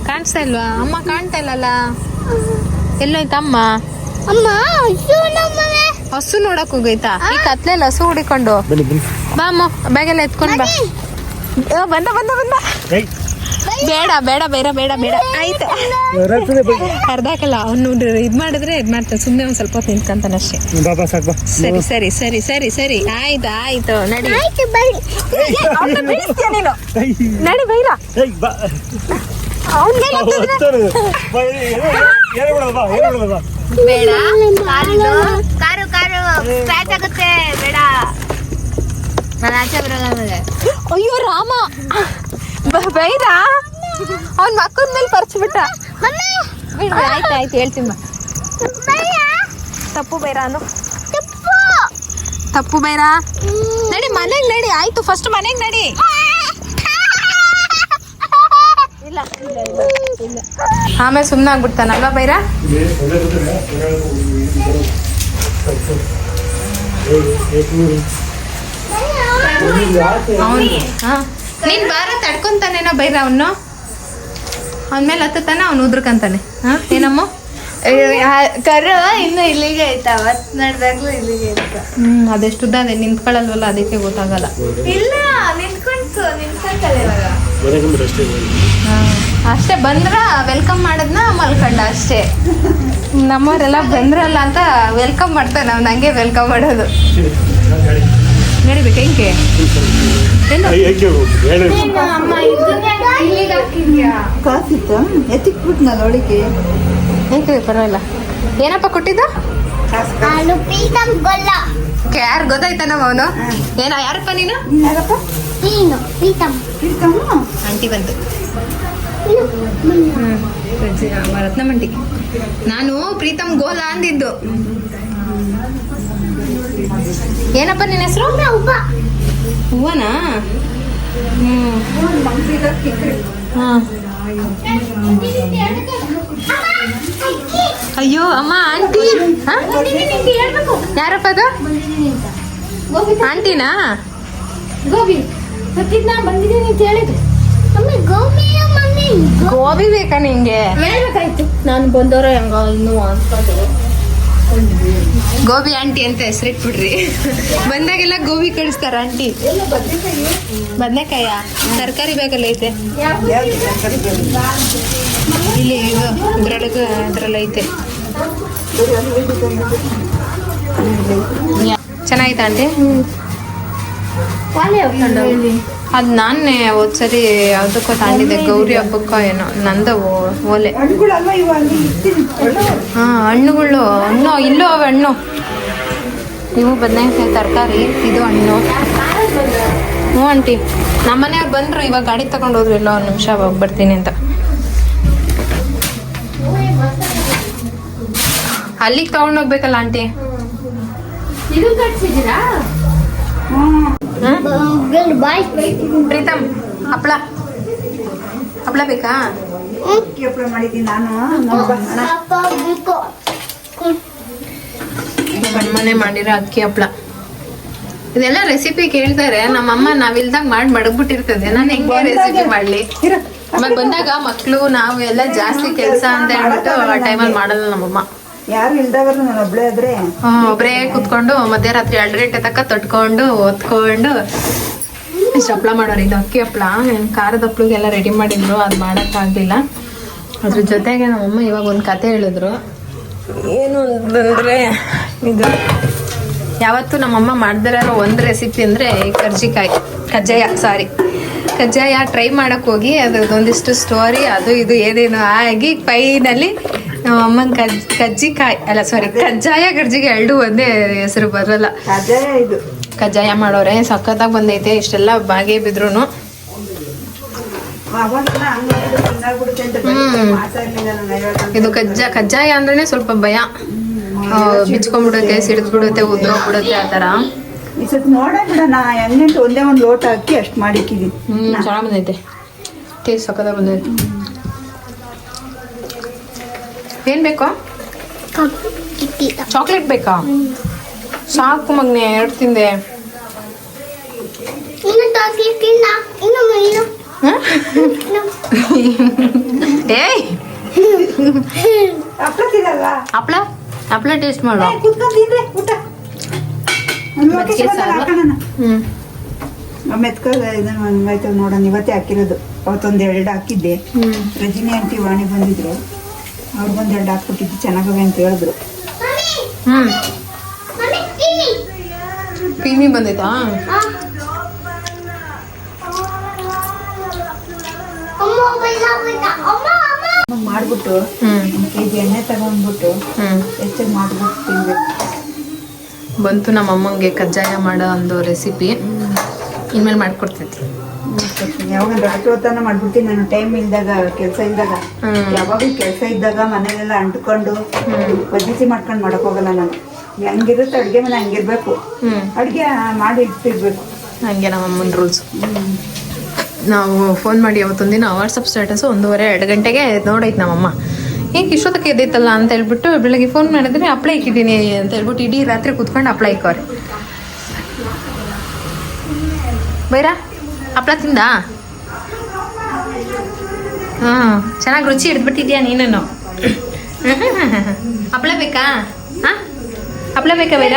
ಕಾಣಿಸ್ತಾ ಇಲ್ವಾ? ಅಮ್ಮ ಕಾಣ್ತಾ ಇಲ್ಲಲ್ಲ? ಎಲ್ಲೋಯ್ತಮ್ಮ? ಹಸು ನೋಡಕ್ ಹೋಗೈತಾ? ಈ ಕತ್ಲೆಲ್ಲ ಹಸು ಹುಡಿಕೊಂಡು. ಬಾ ಅಮ್ಮ ಬ್ಯಾಗೆಲ್ಲ ಎತ್ಕೊಂಡ್ ಬಾ. ಬಂದ ಬಂದ ಬಂದ. ಬೇಡ ಬೇಡ ಬೇಡ ಬೇಡ ಬೇಡ. ಆಯ್ತು. ಅರ್ಧಾಕಲ್ಲ ಅವನು ಇದ್ ಮಾಡಿದ್ರೆ ಇದು ಮಾಡ್ತಾನೆ ಸುಮ್ಮನೆ ಒಂದು ಸ್ವಲ್ಪ ಹೊತ್ತು ನಿಂತ್ಕಂತಾನೆ ಅಷ್ಟೇ. ಸರಿ ಸರಿ ಸರಿ ಸರಿ ಸರಿ. ಆಯ್ತು ಆಯ್ತು ನಡಿ. ನೀನು? ನಡಿ ಬೈಲ. ಏಯ್ ಬಾ. ಅವ್ನ್ಗೆ ಹೊತ್ತರು. ಬಾ, ಏ- ಏ- ಏನೇ ಬಾ ಏನೇ ಬಿಡೋದು ಬಾ. ಬೇಡ ಕಾರು ಕಾರು ಸ್ಕ್ರಾಚ್ ಆಗುತ್ತೆ ಬೇಡ. ನಾನು ಆಚೆ ಬರೋಲ್ಲ ಅಯ್ಯೋ ರಾಮ. ಬೈದ ಅವ್ನ ಮಕ್ಕದ ಮೇಲೆ ಪರ್ಚ್ಬಿಟ್ಟ ಬಿಡು ಆಯ್ತು ಆಯ್ತು ಹೇಳ್ತೀನಿ ತಪ್ಪು ಬೈರ ಅನು ತಪ್ಪು. ಬೈರ ನಡಿ ಮನೆಗೆ ನಡಿ ಆಯ್ತು ಫಸ್ಟ್ ಮನೆಗೆ ನಡಿ. ಇಲ್ಲ ಇಲ್ಲ ಆಮೇಲೆ ಸುಮ್ಮನೆ ಆಗ್ಬಿಡ್ತಾನಲ್ವಾ ಬೈರ? ನೀನು ಬಾರ. ತಡ್ಕೊಂತಾನೇನೋ ಬೈರ ಅವನು? ಅವನ ಮೇಲೆ ಹತ್ತತಾನೆ ಅವ್ನು ಉದ್ರಕಂತಾನೆ. ಹಾಂ ಏನಮ್ಮ? ಕರು ಇನ್ನು ಇಲ್ಲಿಗೆ ಐತ ಅವತ್ ನಡ್ದಾಗ್ಲೂ ಇಲ್ಲಿಗೆ ಐತ ಹ್ಮ್ ಅದೆಷ್ಟು ಉದ್ದ ಅದೇ ನಿಂತ್ಕೊಳ್ಳಲ್ವಲ್ಲ ಅದಕ್ಕೆ ಗೊತ್ತಾಗಲ್ಲ. ಇಲ್ಲ ನಿಂತ್ಕೊಂತು ನಿಂತ್ಕೊಂತಲ್ಲ ಇವಾಗ. ಅಷ್ಟೇ ಬಂದ್ರ ವೆಲ್ಕಮ್ ಮಾಡದ್ನ ಮಲ್ಕಂಡ ಅಷ್ಟೇ. ನಮ್ಮವರೆಲ್ಲ ಬಂದ್ರಲ್ಲ ಅಂತ ವೆಲ್ಕಮ್ ಮಾಡ್ತಾನೆ ಅವ್ನು ಹಂಗೆ ವೆಲ್ಕಮ್ ಮಾಡೋದು. ನಡಿಬೇಕು ಹೆಂಗೆ? ಏನು ಯಾಕೆ ಹೇಳಿ. ಅಮ್ಮ ಇದನ್ನ ಇಲ್ಲಿಗೆ ಹಾಕಿದ್ಯಾ? ಕಾಸಿತ್ತ ಎತ್ತಿಕ್ಬಿಟ್ನಲ್ಲ ಒಳಗೆ ಹೆಂಗೆ ಪರವಾಗಿಲ್ಲ. ಏನಪ್ಪ ಕೊಟ್ಟಿದ್ದು? ನಾನು ಪ್ರೀತಮ್ ಗೊಲ್ಲ. ಯಾರು ಗೊತ್ತಾಯ್ತಾ ನಮ್ಮ ಅವನು ಏನ ಯಾರಪ್ಪ ನೀನು? ಯಾರಪ್ಪ? ನೀನು ಪ್ರೀತಮ್. ಪ್ರೀತಮ್ ಆಂಟಿ ಬಂತು. ರತ್ನ ರತ್ನಮಂಟಿ ನಾನು ಪ್ರೀತಮ್ ಗೋಲ ಅಂದಿದ್ದು. ಏನಪ್ಪ ನಿನ್ನ ಹೆಸರು? ಉಪ ಹೂವನಾ? ಅಯ್ಯೋ ಅಮ್ಮ ಆಂಟಿ. ಹಾ? ಯಾರಪ್ಪ ಅದು? ಆಂಟಿನಾ? ಗೋಬಿ. ಬಂದಿದ್ದೀನಿ ಅಂತ ಹೇಳಿದ್ರು. ಗೋಬಿ ಬೇಕಾ ನಿಂಗೆ? ಹೇಳ್ಬೇಕಾಯ್ತು ನಾನು ಬಂದವರ ಹೆಂಗ ಇನ್ನು ಅನ್ಕೊಂಡು ಗೋಬಿ ಆಂಟಿ ಅಂತ ಹೆಸರಿಟ್ಬಿಡ್ರಿ. ಬಂದಾಗೆಲ್ಲ ಗೋಬಿ ಕಳಿಸ್ತಾರ ಆಂಟಿ. ಬದನೆಕಾಯ? ತರಕಾರಿ ಬೇಕಲ್ಲ ಐತೆ. ಇಲ್ಲಿ ಇದು ಇದ್ರೊಳಗೆ, ಅದ್ರಲ್ಲಿ ಐತೆ. ಚೆನ್ನಾಗಿತ್ತ ಆಂಟಿ? ಅದು ನಾನೇ ಹೋದ್ಸರಿ ಯಾವುದಕ್ಕೋ ತಾಂಡಿದ್ದೆ ಗೌರಿ ಹಬ್ಬಕ್ಕೋ ಏನೋ ನಂದ ಓಲೆ ಹಾಂ ಹಣ್ಣುಗಳು ಹಣ್ಣು ಇಲ್ಲೋ ಅವೆ ಹಣ್ಣು. ನೀವು ಬದನೆಕಾಯಿ ತರಕಾರಿ ಇದು ಹಣ್ಣು. ಹ್ಞೂ ಆಂಟಿ ನಮ್ಮ ಮನೆಯವ್ರು ಬಂದರು ಇವಾಗ ಗಾಡಿ ತಗೊಂಡು ಹೋದ್ರು ಇಲ್ಲ ಒಂದು ನಿಮಿಷ ಹೋಗ್ಬರ್ತೀನಿ ಅಂತ. ಅಲ್ಲಿಗೆ ತಗೊಂಡೋಗ್ಬೇಕಲ್ಲ ಆಂಟಿ? ಇದು ಕಟ್ಸಿದ್ದೀರಾ? ಬಾಯ್ ಪ್ರೀತಮ್ ಹಪ್ಪಳ. ಹಪ್ಪಳ ಬೇಕಾ? ಅಕ್ಕಿ ಹಪ್ಪಳ ಮಾಡಿದ್ದೀನಿ ನಾನು. ನಮ್ಮ ಅಣ್ಣ. ಮನೆ ಮಾಡಿರೋ ಅಕ್ಕಿ ಹಪ್ಪಳ. ಇದೆಲ್ಲ ರೆಸಿಪಿ ಕೇಳ್ತಾರೆ. ನಮ್ಮಮ್ಮ ನಾವಿಲ್ದಾಗ ಮಾಡಿ ಮಡಗ್ಬಿಟ್ಟಿರ್ತದೆ. ನಾನು ಹೆಂಗೆ ರೆಸಿಪಿ ಮಾಡ್ಲಿ. ಆಮೇಲೆ ಬಂದಾಗ ಮಕ್ಕಳು ನಾವು ಎಲ್ಲ ಜಾಸ್ತಿ ಕೆಲಸ ಅಂತ ಹೇಳ್ಬಿಟ್ಟು ಆ ಟೈಮಲ್ಲಿ ಮಾಡಲ್ಲ ನಮ್ಮಮ್ಮ. ಯಾರು ಇಲ್ದವರು ನಾನು ಒಬ್ಳೆ ಆದ್ರೆ ಒಬ್ರೇ ಕುತ್ಕೊಂಡು ಮಧ್ಯರಾತ್ರಿ ಎರಡು ಗಂಟೆ ತನಕ ತೊಟ್ಕೊಂಡು ಇಷ್ಟು ಹಪ್ಳ ಮಾಡೋರು ಇದು ಅಕ್ಕಿ ಏನ್ ಖಾರದ ಹಪ್ಳಿಗೆಲ್ಲ ರೆಡಿ ಮಾಡಿದ್ರು. ಅದು ಮಾಡೋಕ್ಕಾಗಲಿಲ್ಲ ಅದ್ರ ಜೊತೆಗೆ ನಮ್ಮಮ್ಮ ಇವಾಗ ಒಂದು ಕತೆ ಹೇಳಿದ್ರು. ಏನು ಅಂತಂದ್ರೆ ಇದು ಯಾವತ್ತು ನಮ್ಮಮ್ಮ ಮಾಡ್ದಿರೋ ಒಂದು ರೆಸಿಪಿ ಅಂದರೆ ಕರ್ಜಿಕಾಯಿ. ಕಜ್ಜಾಯ ಸಾರಿ ಕಜ್ಜಾಯ ಟ್ರೈ ಮಾಡಕ್ ಹೋಗಿ, ಅದ್ರದ್ದೊಂದಿಷ್ಟು ಸ್ಟೋರಿ ಅದು ಇದು, ಏನೇನು ಆಗಿ ಫೈನಲ್ಲಿ ನಮ್ಮ ಅಮ್ಮನ ಕಜ್ ಕಜ್ಜಿಕಾಯಿ ಅಲ್ಲ ಸಾರಿ ಕಜ್ಜಾಯ ಗರ್ಜಿಗೆ ಎರಡು ಒಂದೇ ಹೆಸರು ಬರಲ್ಲ. ಕಜ್ಜಾಯ ಇದು. ಕಜ್ಜಾಯ ಮಾಡೋರೆ ಸಖತ್ತಾಗಿ ಬಂದೈತೆ ಇಷ್ಟೆಲ್ಲ ಬಾಗೆ ಬಿದ್ರು ಇದು ಕಜ್ಜ ಕಜ್ಜಾಯ ಅಂದ್ರೆ ಸ್ವಲ್ಪ ಭಯ. ಬಿಚ್ಕೊಂಡ್ಬಿಡುತ್ತೆ ಸಿಡಿದ್ಬಿಡುತ್ತೆ ಉದ್ರೋಗ್ಬಿಡುತ್ತೆ ಆ ಥರ. ಒಂದೇ ಒಂದು ಲೋಟ ಹಾಕಿ ಅಷ್ಟು ಮಾಡಿಕ್ಕಿದ್ದೀನಿ ಚೆನ್ನಾಗಿ ಬಂದೈತೆ. ಟೇಸ್ಟ್ ಸಖತ್ತಾಗಿ ಬಂದೈತೆ. ಏನು ಬೇಕಾ? ಚಾಕ್ಲೇಟ್ ಬೇಕಾ? ಸಾಕು ಮಗ್ನೆ ಎರಡು ತಿಂದೆ? ಏಯ್! ಹಪ್ಳ? ಹಪ್ಳ ಟೇಸ್ಟ್ ಮಾಡುವ ಮೆತ್ಕಲ್ ಇದನ್ನ ನೋಡೋಣ ಇವತ್ತೇ ಹಾಕಿರೋದು. ಅವತ್ತೊಂದು ಎರಡು ಹಾಕಿದ್ದೆ. ಹ್ಞೂ ರಜನಿ ಆಂಟಿ ವಾಣಿ ಬಂದಿದ್ರು. ಅವ್ರಿಗೊಂದು ಎರಡು ಹಾಕ್ಬಿಟ್ಟಿದ್ದು ಚೆನ್ನಾಗವೆ ಅಂತ ಹೇಳಿದ್ರು. ಹ್ಮ್. ಪಿಮಿ ಬಂದೈತಾ? ಅಮ್ಮ ಬೆಲ್ಲ ಬೇಕ ಅಮ್ಮ ಅಮ್ಮ ಮಾಡ್ಬಿಟ್ಟು ಹ್ಞೂ ಒಂದು ಕೆ ಜಿ ಎಣ್ಣೆ ತಗೊಂಡ್ಬಿಟ್ಟು ಹ್ಞೂ ಹೆಚ್ಚಾಗಿ ಮಾಡ್ಬಿಟ್ಟು ತಿನ್ಬೇಕು. ಬಂತು ನಮ್ಮ ಅಮ್ಮಂಗೆ ಕಜ್ಜಾಯ ಮಾಡೋ ಒಂದು ರೆಸಿಪಿ ಇನ್ಮೇಲೆ ಮಾಡ್ಕೊಡ್ತೈತಿ ಯಾವಾಗ ರಾತ್ರಿ ಹೊತ್ತನ ಮಾಡ್ಬಿಡ್ತೀನಿ ನಾನು. ಟೈಮ್ ಇಲ್ದಾಗ ಕೆಲಸ ಇಲ್ದಾಗ. ಯಾವಾಗ ಕೆಲಸ ಇದ್ದಾಗ ಮನೇಲೆಲ್ಲ ಅಂಟ್ಕೊಂಡು ಬದ್ನಿಸಿ ಮಾಡ್ಕೊಂಡು ಮಾಡಕ್ ಹೋಗಲ್ಲ ನಾನು. ಹೆಂಗಿರುತ್ತೆ ಅಡುಗೆ ಮನೆ ಹಂಗಿರ್ಬೇಕು. ಅಡುಗೆ ಮಾಡಿ ಇಟ್ಟಿರ್ಬೇಕು. ಹಂಗೆ ನಮ್ಮ ಅಮ್ಮನ ರೂಲ್ಸ್ ನಾವು ಫೋನ್ ಮಾಡಿ ಅವತ್ತೊಂದಿನ ವಾಟ್ಸಪ್ ಸ್ಟೇಟಸ್ ಒಂದೂವರೆ ಎರಡು ಗಂಟೆಗೆ ನೋಡೈತೆ ನಮ್ಮಮ್ಮ. ಈಗ ಇಷ್ಟೊತ್ತಕ್ಕೆ ಎದ್ದೈತಲ್ಲ ಅಂತ ಹೇಳ್ಬಿಟ್ಟು ಬೆಳಗ್ಗೆ ಫೋನ್ ಮಾಡಿದ್ರೆ ಅಪ್ಲೈ ಇಕ್ಕಿದ್ದೀನಿ ಅಂತ ಹೇಳ್ಬಿಟ್ಟು ಇಡೀ ರಾತ್ರಿ ಕುತ್ಕೊಂಡು ಅಪ್ಲೈ ಇಕ್ಕವ್ರೆ. ಬೈರಾ? ಹಪ್ಳ ತಿಂದ? ಹಾಂ ಚೆನ್ನಾಗಿ ರುಚಿ ಹಿಡ್ಬಿಟ್ಟಿದ್ಯಾ ನೀನು ಹಪ್ಪಳ ಬೇಕಾ? ಹಾಂ? ಹಪ್ಪಳ ಬೇಕಾ ಬೇಡ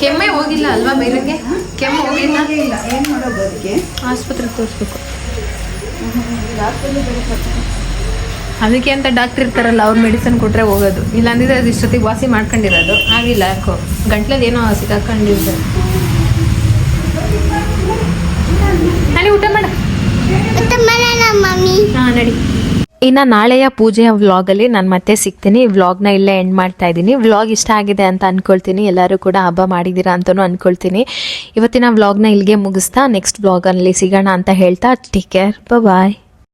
ಕೆಮ್ಮೆ ಹೋಗಿಲ್ಲ ಅಲ್ವಾ ಬೇರೆಗೆ? ಕೆಮ್ಮು ಹೋಗಿಲ್ಲ? ಆಸ್ಪತ್ರೆಗೆ ತೋರಿಸ್ಬೇಕು. ಅದಕ್ಕೆ ಅಂತ ಡಾಕ್ಟರ್ ಇರ್ತಾರಲ್ಲ ಅವ್ರು ಮೆಡಿಸಿನ್ ಕೊಟ್ಟರೆ ಹೋಗೋದು. ಇಲ್ಲ ಅಂದಿದ್ರೆ ಅದು ಇಷ್ಟೊತ್ತಿಗೆ ವಾಸಿ ಮಾಡ್ಕೊಂಡಿರೋದು. ಆಗಿಲ್ಲ ಯಾಕೋ? ಗಂಟ್ಲಲ್ಲಿ ಏನೋ ಸಿಕ್ಕಾಕೊಂಡಿದ್ದೆ ನಾಳೆ ಊಟ ಮಾಡ. ಹಾಂ ನಡಿ. ಇನ್ನು ನಾಳೆಯ ಪೂಜೆಯ ವ್ಲಾಗಲ್ಲಿ ನಾನು ಮತ್ತೆ ಸಿಗ್ತೀನಿ. ವ್ಲಾಗ್ನ ಇಲ್ಲೇ ಎಂಡ್ ಮಾಡ್ತಾ ಇದ್ದೀನಿ. ವ್ಲಾಗ್ ಇಷ್ಟ ಆಗಿದೆ ಅಂತ ಅಂದ್ಕೊಳ್ತೀನಿ ಎಲ್ಲರೂ ಕೂಡ ಹಬ್ಬ ಮಾಡಿದ್ದೀರಾ ಅಂತಲೂ ಅಂದ್ಕೊಳ್ತೀನಿ ಇವತ್ತಿನ ವ್ಲಾಗ್ನ ಇಲ್ಲಿಗೆ ಮುಗಿಸ್ತಾ ನೆಕ್ಸ್ಟ್ ವ್ಲಾಗಲ್ಲಿ ಸಿಗೋಣ ಅಂತ ಹೇಳ್ತಾ ಟೇಕ್ ಕೇರ್ ಬಾಯ್